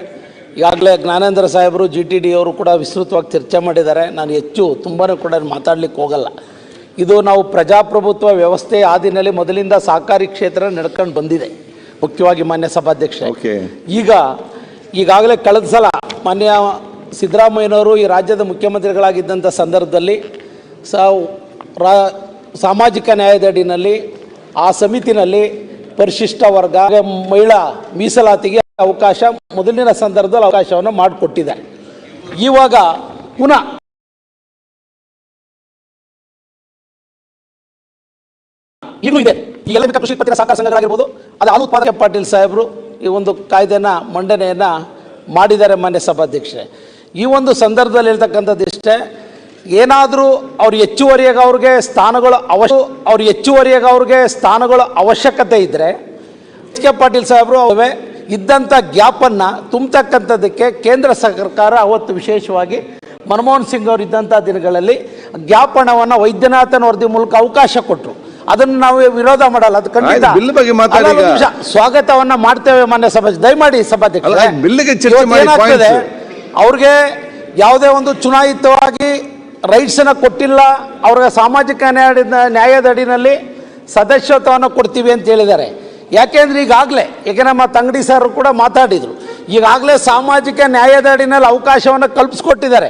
ಈಗಾಗಲೇ ಜ್ಞಾನೇಂದ್ರ ಸಾಹೇಬರು ಜಿ ಟಿ ಡಿ ಅವರು ಕೂಡ ವಿಸ್ತೃತವಾಗಿ ಚರ್ಚೆ ಮಾಡಿದ್ದಾರೆ. ನಾನು ಹೆಚ್ಚು ತುಂಬಾ ಕೂಡ ಮಾತಾಡ್ಲಿಕ್ಕೆ ಹೋಗಲ್ಲ. ಇದು ನಾವು ಪ್ರಜಾಪ್ರಭುತ್ವ ವ್ಯವಸ್ಥೆ ಆದಿನಲ್ಲಿ ಮೊದಲಿಂದ ಸಹಕಾರಿ ಕ್ಷೇತ್ರ ನಡ್ಕೊಂಡು ಬಂದಿದೆ. ಮುಖ್ಯವಾಗಿ ಮಾನ್ಯ ಸಭಾಧ್ಯಕ್ಷ ಓಕೆ ಈಗ ಈಗಾಗಲೇ ಕಳೆದ ಸಲ ಮಾನ್ಯ ಸಿದ್ದರಾಮಯ್ಯನವರು ಈ ರಾಜ್ಯದ ಮುಖ್ಯಮಂತ್ರಿಗಳಾಗಿದ್ದಂಥ ಸಂದರ್ಭದಲ್ಲಿ ಸ ರಾ ಸಾಮಾಜಿಕ ನ್ಯಾಯದಡಿನಲ್ಲಿ ಆ ಸಮಿತಿನಲ್ಲಿ ಪರಿಶಿಷ್ಟ ವರ್ಗ ಮಹಿಳಾ ಮೀಸಲಾತಿಗೆ ಅವಕಾಶ ಮೊದಲಿನ ಸಂದರ್ಭದಲ್ಲಿ ಅವಕಾಶವನ್ನು ಮಾಡಿಕೊಟ್ಟಿದೆ ಇವಾಗ ಪುನಃ ಈಗಲೂ ಇದೆ. ಈ ಎಲ್ಲ ಕೃಷಿ ಪತ್ತಿನ ಸಹಕಾರ ಸಂಘಗಳಾಗಿರ್ಬೋದು. ಅದು ಹಾಲು ಉತ್ಪಾದಕ ಪಾಟೀಲ್ ಸಾಹೇಬರು ಈ ಒಂದು ಕಾಯ್ದೆನ, ಮಂಡನೆಯನ್ನು ಮಾಡಿದ್ದಾರೆ ಮಾನ್ಯ ಸಭಾಧ್ಯಕ್ಷರೇ. ಈ ಒಂದು ಸಂದರ್ಭದಲ್ಲಿ ಹೇಳ್ತಕ್ಕಂಥದ್ದು ಇಷ್ಟೇ, ಏನಾದರೂ ಅವ್ರು ಹೆಚ್ಚುವರಿಯಾಗಿ ಅವ್ರಿಗೆ ಸ್ಥಾನಗಳು ಅವಶ್ಯ, ಅವ್ರು ಹೆಚ್ಚುವರಿಯಾಗಿ ಅವ್ರಿಗೆ ಸ್ಥಾನಗಳು ಅವಶ್ಯಕತೆ ಇದ್ದರೆ ಎಚ್ ಕೆ ಪಾಟೀಲ್ ಸಾಹೇಬರು ಅವೇ ಇದ್ದಂಥ ಗ್ಯಾಪನ್ನು ತುಂಬತಕ್ಕಂಥದ್ದಕ್ಕೆ ಕೇಂದ್ರ ಸರ್ಕಾರ ಅವತ್ತು ವಿಶೇಷವಾಗಿ ಮನಮೋಹನ್ ಸಿಂಗ್ ಅವರು ಇದ್ದಂಥ ದಿನಗಳಲ್ಲಿ ಗ್ಯಾಪ್ ಹಣವನ್ನು ವೈದ್ಯನಾಥನ್ ವರದಿ ಮೂಲಕ ಅವಕಾಶ ಕೊಟ್ಟರು ಅದನ್ನು ನಾವು ವಿರೋಧ ಮಾಡಲ್ಲ. ಅದು ಖಂಡಿತ. ಬಿಲ್ ಬಗ್ಗೆ ಮಾತಾಡಿ ಅಲ್ಲ, ಒಂದು ನಿಮಿಷ. ಸ್ವಾಗತವನ್ನ ಮಾಡ್ತೇವೆ ಮಾನ್ಯ ಸಭಾ ದಯಮಾಡಿ ಸಭಾಧ್ಯಕ್ಷ ಅಲ್ಲ, ಬಿಲ್ಗೆ ಚರ್ಚೆ ಮಾಡಿ, ಅವ್ರಿಗೆ ಯಾವುದೇ ಒಂದು ಚುನಾಯಿತವಾಗಿ ರೈಟ್ಸನ್ನು ಕೊಟ್ಟಿಲ್ಲ. ಅವ್ರಿಗೆ ಸಾಮಾಜಿಕ ನ್ಯಾಯದ ನ್ಯಾಯದ ಅಡಿನಲ್ಲಿ ಸದಸ್ಯತ್ವವನ್ನು ಕೊಡ್ತೀವಿ ಅಂತ ಹೇಳಿದ್ದಾರೆ. ಯಾಕೆಂದ್ರೆ ಈಗಾಗಲೇ ಯಾಕೆ ನಮ್ಮ ತಂಗಡಿ ಸರ್ ಕೂಡ ಮಾತಾಡಿದರು. ಈಗಾಗಲೇ ಸಾಮಾಜಿಕ ನ್ಯಾಯದ ಅಡಿನಲ್ಲಿ ಅವಕಾಶವನ್ನು ಕಲ್ಪಿಸ್ಕೊಟ್ಟಿದ್ದಾರೆ.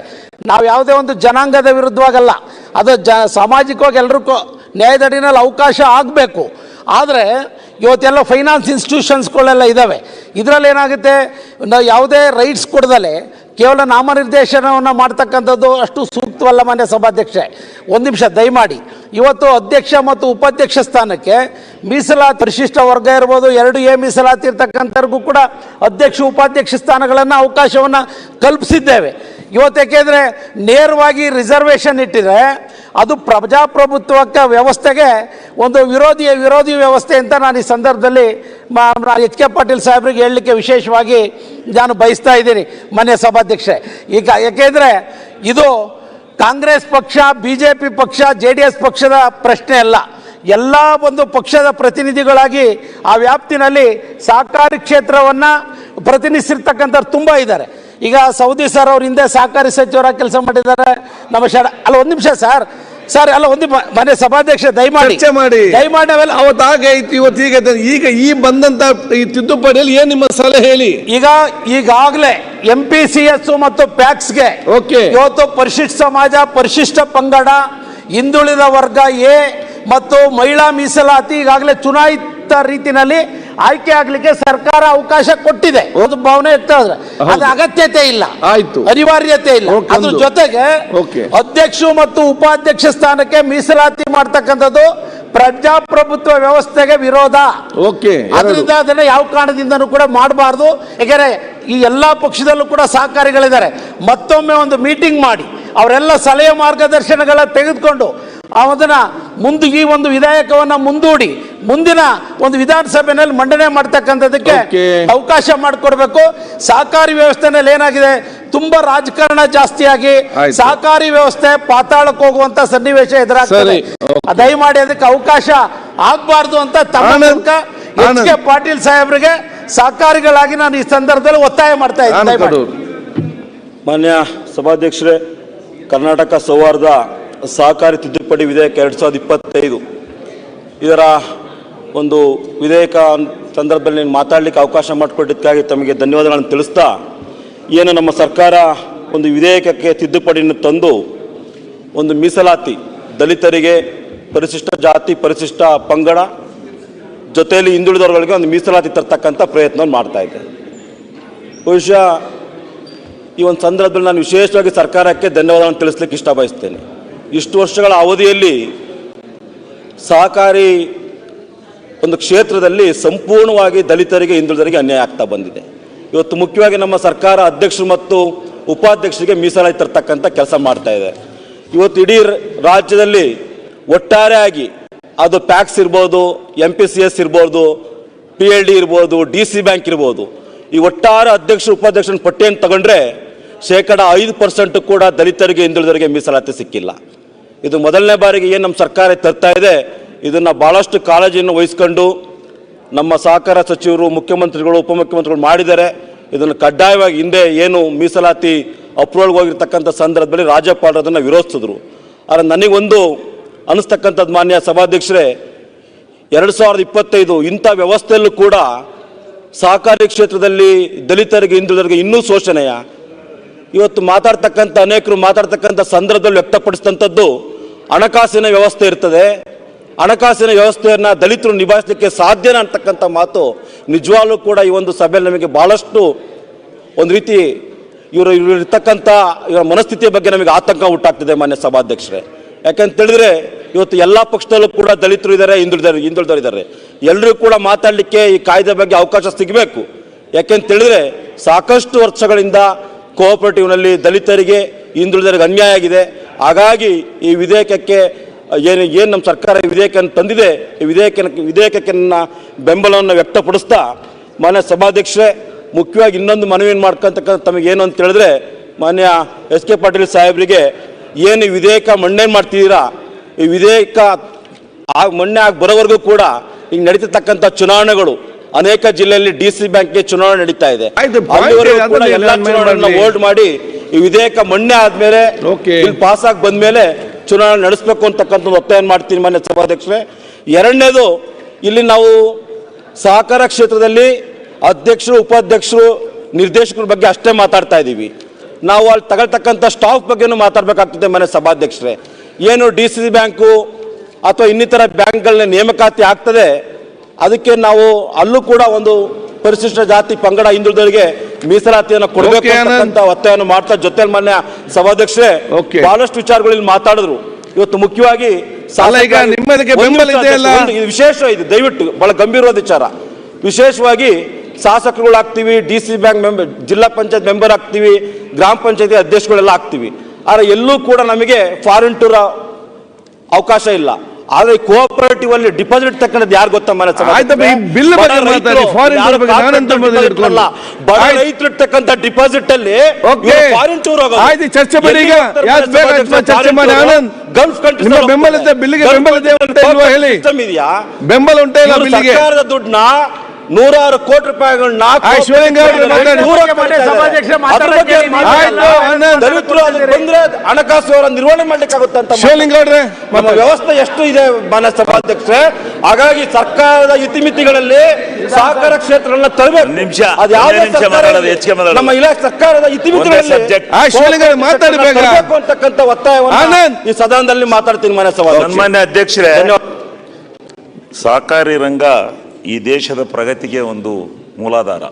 ನಾವು ಯಾವುದೇ ಒಂದು ಜನಾಂಗದ ವಿರುದ್ಧವಾಗಲ್ಲ. ಅದು ಜ ಸಾಮಾಜಿಕವಾಗಿ ಎಲ್ರಿಗೂ ನ್ಯಾಯದ ಅಡಿನಲ್ಲಿ ಅವಕಾಶ ಆಗಬೇಕು. ಆದರೆ ಇವತ್ತೆಲ್ಲ ಫೈನಾನ್ಸ್ ಇನ್ಸ್ಟಿಟ್ಯೂಷನ್ಸ್ಗಳೆಲ್ಲ ಇದ್ದಾವೆ ಇದರಲ್ಲಿ ಏನಾಗುತ್ತೆ? ನಾವು ಯಾವುದೇ ರೈಟ್ಸ್ ಕೊಡದಲೆ ಕೇವಲ ನಾಮನಿರ್ದೇಶನವನ್ನು ಮಾಡ್ತಕ್ಕಂಥದ್ದು ಅಷ್ಟು ಸೂಕ್ತವಲ್ಲ ಮಾನ್ಯ ಸಭಾಧ್ಯಕ್ಷೆ ಒಂದು ನಿಮಿಷ, ದಯಮಾಡಿ. ಇವತ್ತು ಅಧ್ಯಕ್ಷ ಮತ್ತು ಉಪಾಧ್ಯಕ್ಷ ಸ್ಥಾನಕ್ಕೆ ಮೀಸಲಾತಿ ಪರಿಶಿಷ್ಟ ವರ್ಗ ಇರ್ಬೋದು, ಎರಡು ಎ ಮೀಸಲಾತಿ ಇರ್ತಕ್ಕಂಥವ್ರಿಗೂ ಕೂಡ ಅಧ್ಯಕ್ಷ, ಉಪಾಧ್ಯಕ್ಷ ಸ್ಥಾನಗಳನ್ನು ಅವಕಾಶವನ್ನು ಕಲ್ಪಿಸಿದ್ದೇವೆ. ಇವತ್ತು ಏಕೆಂದರೆ ನೇರವಾಗಿ ರಿಸರ್ವೇಷನ್ ಇಟ್ಟಿದ್ರೆ ಅದು ಪ್ರಜಾಪ್ರಭುತ್ವಕ್ಕೆ ವ್ಯವಸ್ಥೆಗೆ ಒಂದು ವಿರೋಧಿಯ ವಿರೋಧಿ ವ್ಯವಸ್ಥೆ ಅಂತ ನಾನು ಈ ಸಂದರ್ಭದಲ್ಲಿ ಎಚ್ ಕೆ ಪಾಟೀಲ್ ಸಾಹೇಬ್ರಿಗೆ ಹೇಳಲಿಕ್ಕೆ ವಿಶೇಷವಾಗಿ ನಾನು ಬಯಸ್ತಾ ಇದ್ದೀನಿ ಮಾನ್ಯ ಸಭಾಧ್ಯಕ್ಷೆ ಈಗ ಯಾಕೆಂದರೆ ಇದು ಕಾಂಗ್ರೆಸ್ ಪಕ್ಷ ಬಿ ಜೆ ಪಿ ಪಕ್ಷ, ಜೆ ಡಿ ಎಸ್ ಪಕ್ಷದ ಪ್ರಶ್ನೆ ಅಲ್ಲ. ಎಲ್ಲ ಒಂದು ಪಕ್ಷದ ಪ್ರತಿನಿಧಿಗಳಾಗಿ ಆ ವ್ಯಾಪ್ತಿನಲ್ಲಿ ಸಹಕಾರಿ ಕ್ಷೇತ್ರವನ್ನು ಪ್ರತಿನಿಧಿಸಿರ್ತಕ್ಕಂಥವ್ರು ತುಂಬ ಇದ್ದಾರೆ. ಈಗ ಸೌದಿ ಸರ್ ಅವ್ರ ಹಿಂದೆ ಸಹಕಾರಿ ಸಚಿವರಾಗಿ ಕೆಲಸ ಮಾಡಿದ್ದಾರೆ. ನಮ್ಮ ಶರ ಅಲ್ಲ ಒಂದು ನಿಮಿಷ ಸರ್. ಸರ್ ಅಲ್ಲ ಒಂದು ಮನೆ ಸಭಾಧ್ಯಕ್ಷ ದಯಮಾಡಿ. ಮಾಡಿ. ದಯಮಾಡಿ ನಾವೆಲ್ಲ ಅವತ್ತು ಇವತ್ತು ಹೀಗೆ ಈಗ ಈ ಬಂದಂತ ಈ ತಿದ್ದುಪಡಿಯಲ್ಲಿ ಏನ್ ನಿಮ್ಮ ಸಲಹೆ ಹೇಳಿ? ಈಗ ಈಗಾಗಲೇ ಎಂ ಪಿ ಸಿ ಎಸ್ ಮತ್ತು ಪ್ಯಾಕ್ಸ್ಗೆ ಓಕೆ. ಇವತ್ತು ಪರಿಶಿಷ್ಟ ಸಮಾಜ ಪರಿಶಿಷ್ಟ ಪಂಗಡ ಹಿಂದುಳಿದ ವರ್ಗ ಎ ಮತ್ತು ಮಹಿಳಾ ಮೀಸಲಾತಿ ಈಗಾಗಲೇ ಚುನಾಯಿತ ರೀತಿನಲ್ಲಿ ಆಯ್ಕೆ ಆಗ್ಲಿಕ್ಕೆ ಸರ್ಕಾರ ಅವಕಾಶ ಕೊಟ್ಟಿದೆ. ಒಂದು ಭಾವನೆ ಆದ್ರೆ ಅದು ಅಗತ್ಯತೆ ಇಲ್ಲ. ಆಯ್ತು. ಅನಿವಾರ್ಯತೆ ಇಲ್ಲ. ಅದ್ರ ಜೊತೆಗೆ. ಅಧ್ಯಕ್ಷ ಮತ್ತು ಉಪಾಧ್ಯಕ್ಷ ಸ್ಥಾನಕ್ಕೆ ಮೀಸಲಾತಿ ಮಾಡ್ತಕ್ಕಂಥದ್ದು ಪ್ರಜಾಪ್ರಭುತ್ವ ವ್ಯವಸ್ಥೆಗೆ ವಿರೋಧ. ಓಕೆ ಅದರಿಂದ ಅದನ್ನ ಯಾವ ಕಾರಣದಿಂದನೂ ಕೂಡ ಮಾಡಬಾರ್ದು. ಯಾಕೆಂದ್ರೆ ಈ ಎಲ್ಲಾ ಪಕ್ಷದಲ್ಲೂ ಕೂಡ ಸಹಕಾರಿಗಳಿದ್ದಾರೆ. ಮತ್ತೊಮ್ಮೆ ಒಂದು ಮೀಟಿಂಗ್ ಮಾಡಿ. ಅವರೆಲ್ಲ ಸಲಹೆ ಮಾರ್ಗದರ್ಶನಗಳ ತೆಗೆದುಕೊಂಡು ಅದನ್ನ ಮುಂದೆ ಈ ಒಂದು ವಿಧೇಯಕವನ್ನ ಮುಂದೂಡಿ ಮುಂದಿನ ಒಂದು ವಿಧಾನಸಭೆಯಲ್ಲಿ ಮಂಡನೆ ಮಾಡ್ತಕ್ಕಂಥದಕ್ಕೆ. ಅವಕಾಶ ಮಾಡಿಕೊಡ್ಬೇಕು. ಸಹಕಾರಿ ವ್ಯವಸ್ಥೆನಲ್ಲಿ ಏನಾಗಿದೆ? ತುಂಬಾ ರಾಜಕಾರಣ ಜಾಸ್ತಿಯಾಗಿ ಆಗಿ ಸಹಕಾರಿ ವ್ಯವಸ್ಥೆ ಪಾತಾಳಕ್ಕೆ ಹೋಗುವಂತ ಸನ್ನಿವೇಶ ಎದುರಾಗ್ತದೆ. ದಯಮಾಡಿ ಅದಕ್ಕೆ ಅವಕಾಶ ಆಗ್ಬಾರ್ದು ಅಂತ ತಮ್ಮ ಕೆ ಪಾಟೀಲ್ ಸಾಹೇಬ್ರಿಗೆ ಸಹಕಾರಿಗಳಾಗಿ ನಾನು ಈ ಸಂದರ್ಭದಲ್ಲಿ ಒತ್ತಾಯ ಮಾಡ್ತಾ ಇದ್ದೀನಿ ಮಾನ್ಯ ಸಭಾಧ್ಯಕ್ಷರೇ ಕರ್ನಾಟಕ ಸೌಹಾರ್ದ ಸಹಕಾರಿ ತಿದ್ದುಪಡಿ ವಿಧೇಯಕ ಎರಡು ಸಾವಿರದ ಇಪ್ಪತ್ತೈದು. ಇದರ ಒಂದು ವಿಧೇಯಕ ಸಂದರ್ಭದಲ್ಲಿ ನೀನು ಮಾತಾಡಲಿಕ್ಕೆ ಅವಕಾಶ ಮಾಡಿಕೊಟ್ಟಿದ್ದಕ್ಕಾಗಿ ತಮಗೆ ಧನ್ಯವಾದಗಳನ್ನು ತಿಳಿಸ್ತಾ, ಏನು ನಮ್ಮ ಸರ್ಕಾರ ಒಂದು ವಿಧೇಯಕಕ್ಕೆ ತಿದ್ದುಪಡಿಯನ್ನು ತಂದು, ಒಂದು ಮೀಸಲಾತಿ ದಲಿತರಿಗೆ ಪರಿಶಿಷ್ಟ ಜಾತಿ, ಪರಿಶಿಷ್ಟ ಪಂಗಡ ಜೊತೆಯಲ್ಲಿ ಹಿಂದುಳಿದವರುಗಳಿಗೆ ಒಂದು ಮೀಸಲಾತಿ ತರ್ತಕ್ಕಂಥ ಪ್ರಯತ್ನವನ್ನು ಮಾಡ್ತಾ ಇದೆ ಬಹುಶಃ ಈ ಒಂದು ಸಂದರ್ಭದಲ್ಲಿ ನಾನು ವಿಶೇಷವಾಗಿ ಸರ್ಕಾರಕ್ಕೆ ಧನ್ಯವಾದವನ್ನು ತಿಳಿಸ್ಲಿಕ್ಕೆ ಇಷ್ಟ ಬಯಸ್ತೇನೆ ಇಷ್ಟು ವರ್ಷಗಳ ಅವಧಿಯಲ್ಲಿ ಸಹಕಾರಿ ಒಂದು ಕ್ಷೇತ್ರದಲ್ಲಿ ಸಂಪೂರ್ಣವಾಗಿ ದಲಿತರಿಗೆ ಹಿಂದುಳಿದರಿಗೆ ಅನ್ಯಾಯ ಆಗ್ತಾ ಬಂದಿದೆ. ಇವತ್ತು ಮುಖ್ಯವಾಗಿ ನಮ್ಮ ಸರ್ಕಾರ ಅಧ್ಯಕ್ಷರು ಮತ್ತು ಉಪಾಧ್ಯಕ್ಷರಿಗೆ ಮೀಸಲಾತಿ ತರ್ತಕ್ಕಂಥ ಕೆಲಸ ಮಾಡ್ತಾ ಇದೆ. ಇವತ್ತು ಇಡೀ ರಾಜ್ಯದಲ್ಲಿ ರಾಜ್ಯದಲ್ಲಿ ಒಟ್ಟಾರೆಯಾಗಿ ಅದು ಪ್ಯಾಕ್ಸ್ ಇರ್ಬೋದು ಎಂ ಪಿ ಸಿ ಎಸ್ ಇರ್ಬೋದು ಪಿ ಎಲ್ ಡಿ ಇರ್ಬೋದು ಡಿ ಸಿ ಬ್ಯಾಂಕ್ ಇರ್ಬೋದು, ಈ ಒಟ್ಟಾರೆ ಅಧ್ಯಕ್ಷರು ಉಪಾಧ್ಯಕ್ಷರ ಪಟ್ಟಿಯನ್ನು ತಗೊಂಡ್ರೆ ಶೇಕಡ ಐದು ಪರ್ಸೆಂಟ್ ಕೂಡ ದಲಿತರಿಗೆ ಹಿಂದುಳಿದರಿಗೆ ಮೀಸಲಾತಿ ಸಿಕ್ಕಿಲ್ಲ. ಇದು ಮೊದಲನೇ ಬಾರಿಗೆ ಏನು ನಮ್ಮ ಸರ್ಕಾರ ತರ್ತಾ ಇದೆ, ಇದನ್ನು ಭಾಳಷ್ಟು ಕಾಳಜಿಯನ್ನು ವಹಿಸ್ಕೊಂಡು ನಮ್ಮ ಸಹಕಾರ ಸಚಿವರು, ಮುಖ್ಯಮಂತ್ರಿಗಳು, ಉಪಮುಖ್ಯಮಂತ್ರಿಗಳು ಮಾಡಿದ್ದಾರೆ. ಇದನ್ನು ಕಡ್ಡಾಯವಾಗಿ ಹಿಂದೆ ಏನು ಮೀಸಲಾತಿ ಅಪ್ರೂವಲ್ಗೆ ಹೋಗಿರ್ತಕ್ಕಂಥ ಸಂದರ್ಭದಲ್ಲಿ ರಾಜ್ಯಪಾಲರು ಅದನ್ನು ವಿರೋಧಿಸಿದ್ರು. ಆದರೆ ನನಗೊಂದು ಅನ್ನಿಸ್ತಕ್ಕಂಥದ್ದು ಮಾನ್ಯ ಸಭಾಧ್ಯಕ್ಷರೇ, ಎರಡು ಸಾವಿರದ ಇಪ್ಪತ್ತೈದು ಇಂಥ ವ್ಯವಸ್ಥೆಯಲ್ಲೂ ಕೂಡ ಸಹಕಾರಿ ಕ್ಷೇತ್ರದಲ್ಲಿ ದಲಿತರಿಗೆ ಹಿಂದುಳಿದರಿಗೆ ಇನ್ನೂ ಶೋಷಣೆಯ? ಇವತ್ತು ಮಾತಾಡ್ತಕ್ಕಂಥ, ಅನೇಕರು ಮಾತಾಡ್ತಕ್ಕಂಥ ಸಂದರ್ಭದಲ್ಲಿ ವ್ಯಕ್ತಪಡಿಸಿದಂಥದ್ದು ಹಣಕಾಸಿನ ವ್ಯವಸ್ಥೆ ಇರ್ತದೆ. ಹಣಕಾಸಿನ ವ್ಯವಸ್ಥೆಯನ್ನು ದಲಿತರು ನಿಭಾಯಿಸಲಿಕ್ಕೆ ಸಾಧ್ಯನ ಅಂತಕ್ಕಂಥ ಮಾತು ನಿಜವಾಗ್ಲೂ ಕೂಡ ಈ ಒಂದು ಸಭೆಯಲ್ಲಿ ನಮಗೆ ಭಾಳಷ್ಟು ಒಂದು ರೀತಿ ಇವರು ಇವರು ಇರ್ತಕ್ಕಂಥ ಇವರ ಮನಸ್ಥಿತಿಯ ಬಗ್ಗೆ ನಮಗೆ ಆತಂಕ ಉಂಟಾಗ್ತಿದೆ ಮಾನ್ಯ ಸಭಾಧ್ಯಕ್ಷರೇ. ಯಾಕಂತ ಹೇಳಿದ್ರೆ ಇವತ್ತು ಎಲ್ಲ ಪಕ್ಷದಲ್ಲೂ ಕೂಡ ದಲಿತರು ಇದ್ದಾರೆ ಹಿಂದುಳಿದರು ಹಿಂದುಳಿದವರು ಇದ್ದಾರೆ ಎಲ್ಲರೂ ಕೂಡ ಮಾತಾಡಲಿಕ್ಕೆ ಈ ಕಾಯ್ದೆ ಬಗ್ಗೆ ಅವಕಾಶ ಸಿಗಬೇಕು. ಯಾಕೆಂತ ಹೇಳಿದ್ರೆ ಸಾಕಷ್ಟು ವರ್ಷಗಳಿಂದ ಕೋಆಪರೇಟಿವ್ನಲ್ಲಿ ದಲಿತರಿಗೆ ಹಿಂದುಳಿದರಿಗೆ ಅನ್ಯಾಯ ಆಗಿದೆ. ಹಾಗಾಗಿ ಈ ವಿಧೇಯಕಕ್ಕೆ, ಏನು ಏನು ನಮ್ಮ ಸರ್ಕಾರ ಈ ವಿಧೇಯಕ ತಂದಿದೆ, ಈ ವಿಧೇಯಕ ವಿಧೇಯಕಕ್ಕೆ ನನ್ನ ಬೆಂಬಲವನ್ನು ವ್ಯಕ್ತಪಡಿಸ್ತಾ, ಮಾನ್ಯ ಸಭಾಧ್ಯಕ್ಷರೇ, ಮುಖ್ಯವಾಗಿ ಇನ್ನೊಂದು ಮನವಿಯನ್ನು ಮಾಡ್ಕೊಂತಕ್ಕಂಥ ತಮಗೆ ಏನು ಅಂತ ಹೇಳಿದ್ರೆ, ಮಾನ್ಯ ಎಸ್ ಕೆ ಪಾಟೀಲ್ ಸಾಹೇಬರಿಗೆ, ಏನು ವಿಧೇಯಕ ಮಂಡನೆ ಮಾಡ್ತಿದ್ದೀರಾ? ಈ ವಿಧೇಯಕ ಆ ಮೊನ್ನೆ ಆಗಿ ಬರೋವರೆಗೂ ಕೂಡ ಈಗ ನಡೀತಕ್ಕಂಥ ಚುನಾವಣೆಗಳು ಅನೇಕ ಜಿಲ್ಲೆಯಲ್ಲಿ ಡಿ ಸಿ ಬ್ಯಾಂಕ್ಗೆ ಚುನಾವಣೆ ನಡೀತಾ ಇದೆ. ಎಲ್ಲ ಚುನಾವಣೆಗಳನ್ನ ಹೋಲ್ಡ್ ಮಾಡಿ ಈ ವಿಧೇಯಕ ಮೊನ್ನೆ ಆದ್ಮೇಲೆ ಪಾಸ್ ಆಗಿ ಬಂದ್ಮೇಲೆ ಚುನಾವಣೆ ನಡೆಸಬೇಕು ಅಂತಕ್ಕಂಥ ಒತ್ತಾಯ ಮಾಡ್ತೀನಿ ಮಾನ್ಯ ಸಭಾಧ್ಯಕ್ಷರೇ. ಎರಡನೇದು ಇಲ್ಲಿ ನಾವು ಸಹಕಾರ ಕ್ಷೇತ್ರದಲ್ಲಿ ಅಧ್ಯಕ್ಷರು ಉಪಾಧ್ಯಕ್ಷರು ನಿರ್ದೇಶಕರ ಬಗ್ಗೆ ಅಷ್ಟೇ ಮಾತಾಡ್ತಾ ಇದ್ದೀವಿ. ನಾವು ಅಲ್ಲಿ ತಗೊಳ್ತಕ್ಕಂಥ ಸ್ಟಾಫ್ ಬಗ್ಗೆನೂ ಮಾತಾಡಬೇಕಾಗ್ತದೆ ಮನೆ ಸಭಾಧ್ಯಕ್ಷರೇ. ಏನು ಡಿ ಸಿ ಬ್ಯಾಂಕು ಅಥವಾ ಇನ್ನಿತರ ಬ್ಯಾಂಕ್ಗಳನ್ನ ನೇಮಕಾತಿ ಆಗ್ತದೆ ಅದಕ್ಕೆ ನಾವು ಅಲ್ಲೂ ಕೂಡ ಒಂದು ಪರಿಶಿಷ್ಟ ಜಾತಿ ಪಂಗಡ ಹಿಂದುಳಿದವರಿಗೆ ಮೀಸಲಾತಿಯನ್ನು ಕೊಡಬೇಕು ಅಂತ ಒತ್ತಾಯವನ್ನು ಮಾಡ್ತಾ ಜೊತೆ ಮಾನ್ಯ ಸಭಾಧ್ಯಕ್ಷರೇ. ಬಹಳಷ್ಟು ವಿಚಾರಗಳು ಇಲ್ಲಿ ಮಾತಾಡಿದ್ರು. ಇವತ್ತು ಮುಖ್ಯವಾಗಿ ವಿಶೇಷ ಇದು ದಯವಿಟ್ಟು ಬಹಳ ಗಂಭೀರವಾದ ವಿಚಾರ. ವಿಶೇಷವಾಗಿ ಶಾಸಕರುಗಳು ಆಗ್ತೀವಿ ಡಿ ಸಿ ಬ್ಯಾಂಕ್ ಮೆಂಬರ್ ಜಿಲ್ಲಾ ಪಂಚಾಯತ್ ಮೆಂಬರ್ ಆಗ್ತೀವಿ ಗ್ರಾಮ ಪಂಚಾಯತಿ ಅಧ್ಯಕ್ಷಗಳೆಲ್ಲ ಆಗ್ತೀವಿ. ಆದರೆ ಎಲ್ಲೂ ಕೂಡ ನಮಗೆ ಫಾರಿನ್ ಟೂರ್ ಅವಕಾಶ ಇಲ್ಲ. ಆದ್ರೆ ಕೋಆಪರೇಟಿವ್ ಅಲ್ಲಿ ಡಿಪಾಸಿಟ್ ತಕ್ಕಂಥದ್ದು ಯಾರು ಗೊತ್ತಾ ಬಡ ರೈತರು, ಇರ್ತಕ್ಕಂಥ ಡಿಪಾಸಿಟ್ ಅಲ್ಲಿ. ಫಾರಿನ್ ಟೂರ್ ಆಯ್ತು, ಚರ್ಚೆ ಬರೀ ಈಗ. ಚರ್ಚೆ ಮಾಡಿ, ಆನಂದ್. ಗಲ್ಫ್ ಕಂಟ್ರಿ ನಿಮ್ಮ ಬೆಂಬಲ ಬಿಲ್ಲಿಗೆ ಬೆಂಬಲ ಹೇಳಿ? ಬೆಂಬಲ ಉಂಟಾ ಸರ್ಕಾರದ ದುಡ್ಡನ್ನ ನೂರಾರು ಕೋಟಿ ರೂಪಾಯಿಗಳು. ದಲಿತರು ಬಂದ್ರೆ ಹಣಕಾಸು ಅವರ ನಿರ್ವಹಣೆ ಅಂತ ಶಿವಲಿಂಗ ನಮ್ಮ ವ್ಯವಸ್ಥೆ ಎಷ್ಟು ಇದೆ ಮಾನ್ಯ ಸಭಾಧ್ಯಕ್ಷರೇ? ಹಾಗಾಗಿ ಸರ್ಕಾರದ ಇತಿಮಿತಿಗಳಲ್ಲಿ ಸಹಕಾರ ಕ್ಷೇತ್ರಗಳನ್ನ ತರಬೇಕು. ಒಂದ್ ನಿಮಿಷ, ಅದು ಯಾವ. ನಮ್ಮ ಇಲಾಖೆ ಸರ್ಕಾರದ ಇತಿಮಿತಿಗಳಲ್ಲಿ ಮಾತಾಡಬೇಕು ಅಂತಕ್ಕಂಥ ಒತ್ತಾಯವನ್ನು ಈ ಸದನದಲ್ಲಿ ಮಾತಾಡ್ತೀನಿ ಮಾನ್ಯ ಸಭಾಧ್ಯಕ್ಷ ಸನ್ಮಾನ್ಯ ಅಧ್ಯಕ್ಷರೇ ಧನ್ಯವಾದ. ಸಹಕಾರಿ ರಂಗ ಈ ದೇಶದ ಪ್ರಗತಿಗೆ ಒಂದು ಮೂಲಾಧಾರ.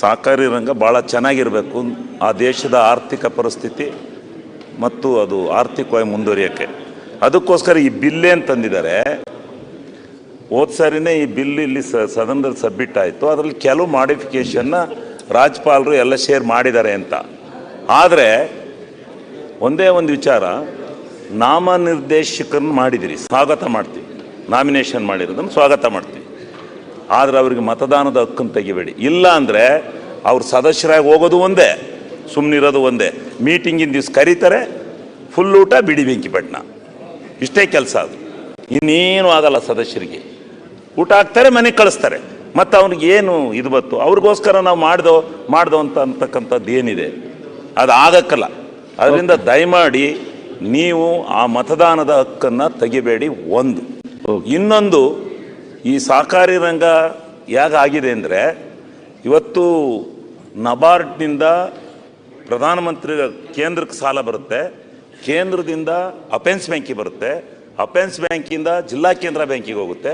ಸಹಕಾರಿ ರಂಗ ಭಾಳ ಚೆನ್ನಾಗಿರಬೇಕು. ಆ ದೇಶದ ಆರ್ಥಿಕ ಪರಿಸ್ಥಿತಿ ಮತ್ತು ಅದು ಆರ್ಥಿಕವಾಗಿ ಮುಂದುವರಿಯೋಕ್ಕೆ. ಅದಕ್ಕೋಸ್ಕರ ಈ ಬಿಲ್ಲೇ ಅಂತಂದಿದ್ದಾರೆ ತಂದಿದ್ದಾರೆ? ಹೋದ ಸಾರಿನೇ ಈ ಬಿಲ್ ಇಲ್ಲಿ ಸದನದಲ್ಲಿ ಸಬ್ಮಿಟ್ ಆಯಿತು. ಅದರಲ್ಲಿ ಕೆಲವು ಮಾಡಿಫಿಕೇಶನ್ನ ರಾಜ್ಯಪಾಲರು ಎಲ್ಲ ಶೇರ್ ಮಾಡಿದ್ದಾರೆ ಅಂತ. ಆದರೆ ಒಂದೇ ಒಂದು ವಿಚಾರ, ನಾಮನಿರ್ದೇಶಕರನ್ನು ಮಾಡಿದಿರಿ. ಸ್ವಾಗತ ಮಾಡ್ತೀವಿ. ನಾಮಿನೇಷನ್ ಮಾಡಿರೋದನ್ನು ಸ್ವಾಗತ ಮಾಡ್ತೀವಿ. ಆದರೆ ಅವರಿಗೆ ಮತದಾನದ ಹಕ್ಕನ್ನು ತೆಗಿಬೇಡಿ. ಇಲ್ಲ ಅಂದರೆ ಅವ್ರು ಸದಸ್ಯರಾಗಿ ಹೋಗೋದು ಒಂದೇ ಸುಮ್ಮನಿರೋದು ಒಂದೇ. ಮೀಟಿಂಗಿನ ದಿವ್ಸ ಕರೀತಾರೆ ಫುಲ್ ಊಟ ಬಿಡಿ ಬೆಂಕಿ ಪಟ್ನ ಇಷ್ಟೇ ಕೆಲಸ ಅದು. ಇನ್ನೇನು ಆಗಲ್ಲ ಸದಸ್ಯರಿಗೆ. ಊಟ ಹಾಕ್ತಾರೆ ಮನೆಗೆ ಕಳಿಸ್ತಾರೆ. ಮತ್ತು ಅವ್ನಿಗೆ ಏನು ಇದು ಬತ್ತು? ಅವ್ರಿಗೋಸ್ಕರ ನಾವು ಮಾಡ್ದೋ ಮಾಡ್ದೋ ಅಂತ ಅಂತಕ್ಕಂಥದ್ದು ಏನಿದೆ? ಅದು ಆಗಕ್ಕಲ್ಲ. ಅದರಿಂದ ದಯಮಾಡಿ ನೀವು ಆ ಮತದಾನದ ಹಕ್ಕನ್ನು ತೆಗಿಬೇಡಿ ಒಂದು. ಇನ್ನೊಂದು ಈ ಸಹಕಾರಿ ರಂಗ ಹೇಗಾಗಿದೆ ಅಂದರೆ ಇವತ್ತು ನಬಾರ್ಡ್ನಿಂದ ಪ್ರಧಾನಮಂತ್ರಿ ಕೇಂದ್ರಕ್ಕೆ ಸಾಲ ಬರುತ್ತೆ, ಕೇಂದ್ರದಿಂದ ಅಪೆನ್ಸ್ ಬ್ಯಾಂಕಿಗೆ ಬರುತ್ತೆ, ಅಪೆನ್ಸ್ ಬ್ಯಾಂಕಿಂದ ಜಿಲ್ಲಾ ಕೇಂದ್ರ ಬ್ಯಾಂಕಿಗೆ ಹೋಗುತ್ತೆ,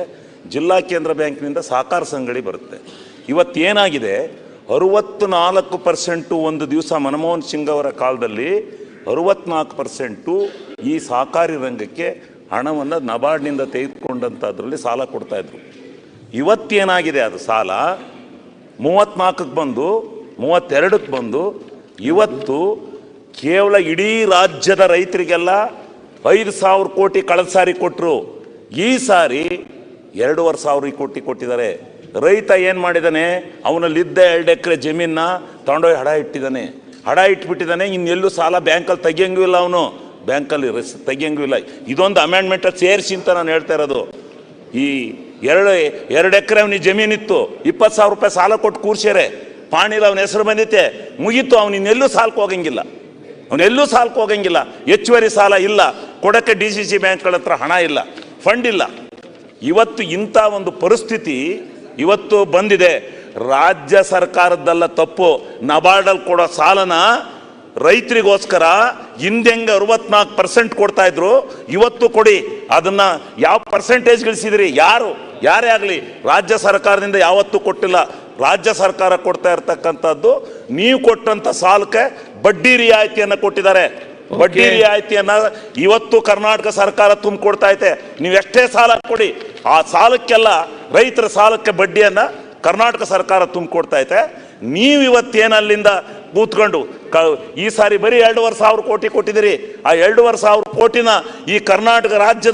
ಜಿಲ್ಲಾ ಕೇಂದ್ರ ಬ್ಯಾಂಕ್ನಿಂದ ಸಹಕಾರ ಸಂಘಡಿ ಬರುತ್ತೆ. ಇವತ್ತೇನಾಗಿದೆ ಅರುವತ್ತು ನಾಲ್ಕು ಪರ್ಸೆಂಟು ಒಂದು ದಿವಸ ಮನಮೋಹನ್ ಸಿಂಗ್ ಅವರ ಕಾಲದಲ್ಲಿ ಅರುವತ್ನಾಲ್ಕು ಪರ್ಸೆಂಟು ಈ ಸಹಕಾರಿ ರಂಗಕ್ಕೆ ಹಣವನ್ನು ನಬಾರ್ಡ್ನಿಂದ ತೆಗೆದುಕೊಂಡಂಥದ್ರಲ್ಲಿ ಸಾಲ ಕೊಡ್ತಾಯಿದ್ರು ಇವತ್ತೇನಾಗಿದೆ ಅದು ಸಾಲ? ಮೂವತ್ತ್ನಾಲ್ಕಕ್ಕೆ ಬಂದು, ಮೂವತ್ತೆರಡಕ್ಕೆ ಬಂದು, ಇವತ್ತು ಕೇವಲ ಇಡೀ ರಾಜ್ಯದ ರೈತರಿಗೆಲ್ಲ ಐದು ಸಾವಿರ ಕೋಟಿ ಕಳೆದ ಸಾರಿ ಕೊಟ್ಟರು ಈ ಸಾರಿ ಎರಡೂವರೆ ಸಾವಿರ ಕೋಟಿ ಕೊಟ್ಟಿದ್ದಾರೆ. ರೈತ ಏನು ಮಾಡಿದ್ದಾನೆ ಅವನಲ್ಲಿದ್ದ ಎರಡು ಎಕರೆ ಜಮೀನ ತಗೊಂಡೋಗಿ ಹಡ ಇಟ್ಟಿದ್ದಾನೆ ಹಡ ಇಟ್ಬಿಟ್ಟಿದ್ದಾನೆ ಇನ್ನೆಲ್ಲೂ ಸಾಲ ಬ್ಯಾಂಕಲ್ಲಿ ತೆಗಿಯಂಗೂ ಇಲ್ಲ ಅವನು. ಬ್ಯಾಂಕಲ್ಲಿ ರಿಸ್ ತೆಗಿಯಂಗೂ ಇಲ್ಲ. ಇದೊಂದು ಅಮೆಂಡ್ಮೆಂಟಲ್ಲಿ ಸೇರಿಸಿ ಅಂತ ನಾನು ಹೇಳ್ತಾ ಇರೋದು. ಈ ಎರಡು ಎರಡು ಎಕರೆ ಅವನಿಗೆ ಜಮೀನಿತ್ತು, ಇಪ್ಪತ್ತು ಸಾವಿರ ರೂಪಾಯಿ ಸಾಲ ಕೊಟ್ಟು ಕೂರ್ಸ್ಯಾರೆ. ಪಾಣಿಲ ಅವನ ಹೆಸರು ಬಂದಿತ್ತೆ. ಮುಗೀತು, ಅವನು ಇನ್ನೆಲ್ಲೂ ಸಾಲಕ್ಕೆ ಹೋಗಂಗಿಲ್ಲ. ಅವನೆಲ್ಲೂ ಸಾಲಕ್ಕೆ ಹೋಗಂಗಿಲ್ಲ. ಹೆಚ್ಚುವರಿ ಸಾಲ ಇಲ್ಲ. ಕೊಡಕ್ಕೆ ಡಿ ಸಿ ಸಿ ಬ್ಯಾಂಕ್ಗಳ ಹತ್ರ ಹಣ ಇಲ್ಲ. ಫಂಡ್ ಇಲ್ಲ. ಇವತ್ತು ಇಂಥ ಒಂದು ಪರಿಸ್ಥಿತಿ ಇವತ್ತು ಬಂದಿದೆ. ರಾಜ್ಯ ಸರ್ಕಾರದ್ದೆಲ್ಲ ತಪ್ಪು. ನಬಾರ್ಡಲ್ಲಿ ಕೊಡೋ ಸಾಲನ ರೈತರಿಗೋಸ್ಕರ ಹಿಂದೆಂಗ ಅರವತ್ನಾಲ್ಕು ಪರ್ಸೆಂಟ್ ಕೊಡ್ತಾ ಇದ್ರು ಇವತ್ತು ಕೊಡಿ. ಅದನ್ನ ಯಾವ ಪರ್ಸೆಂಟೇಜ್ ಗಳಿಸಿದ್ರಿ? ಯಾರು? ಯಾರೇ ಆಗಲಿ ರಾಜ್ಯ ಸರ್ಕಾರದಿಂದ ಯಾವತ್ತೂ ಕೊಟ್ಟಿಲ್ಲ. ರಾಜ್ಯ ಸರ್ಕಾರ ಕೊಡ್ತಾ ಇರತಕ್ಕಂಥದ್ದು ನೀವು ಕೊಟ್ಟಂತ ಸಾಲಕ್ಕೆ ಬಡ್ಡಿ ರಿಯಾಯಿತಿಯನ್ನು ಕೊಟ್ಟಿದ್ದಾರೆ. ಬಡ್ಡಿ ರಿಯಾಯಿತಿಯನ್ನು ಇವತ್ತು ಕರ್ನಾಟಕ ಸರ್ಕಾರ ತುಂಬಿಕೊಡ್ತಾ ಐತೆ. ನೀವು ಎಷ್ಟೇ ಸಾಲ ಕೊಡಿ. ಆ ಸಾಲಕ್ಕೆಲ್ಲ ರೈತರ ಸಾಲಕ್ಕೆ ಬಡ್ಡಿಯನ್ನ ಕರ್ನಾಟಕ ಸರ್ಕಾರ ತುಂಬಿಕೊಡ್ತಾ ಐತೆ. ನೀವು ಇವತ್ತೇನು ಅಲ್ಲಿಂದ ಕೂತ್ಕೊಂಡು ಕ, ಈ ಸಾರಿ ಬರೀ ಎರಡೂವರೆ ಸಾವಿರ ಕೋಟಿ ಕೊಟ್ಟಿದ್ದೀರಿ. ಆ ಎರಡೂವರೆ ಸಾವಿರ ಕೋಟಿನ ಈ ಕರ್ನಾಟಕ ರಾಜ್ಯದ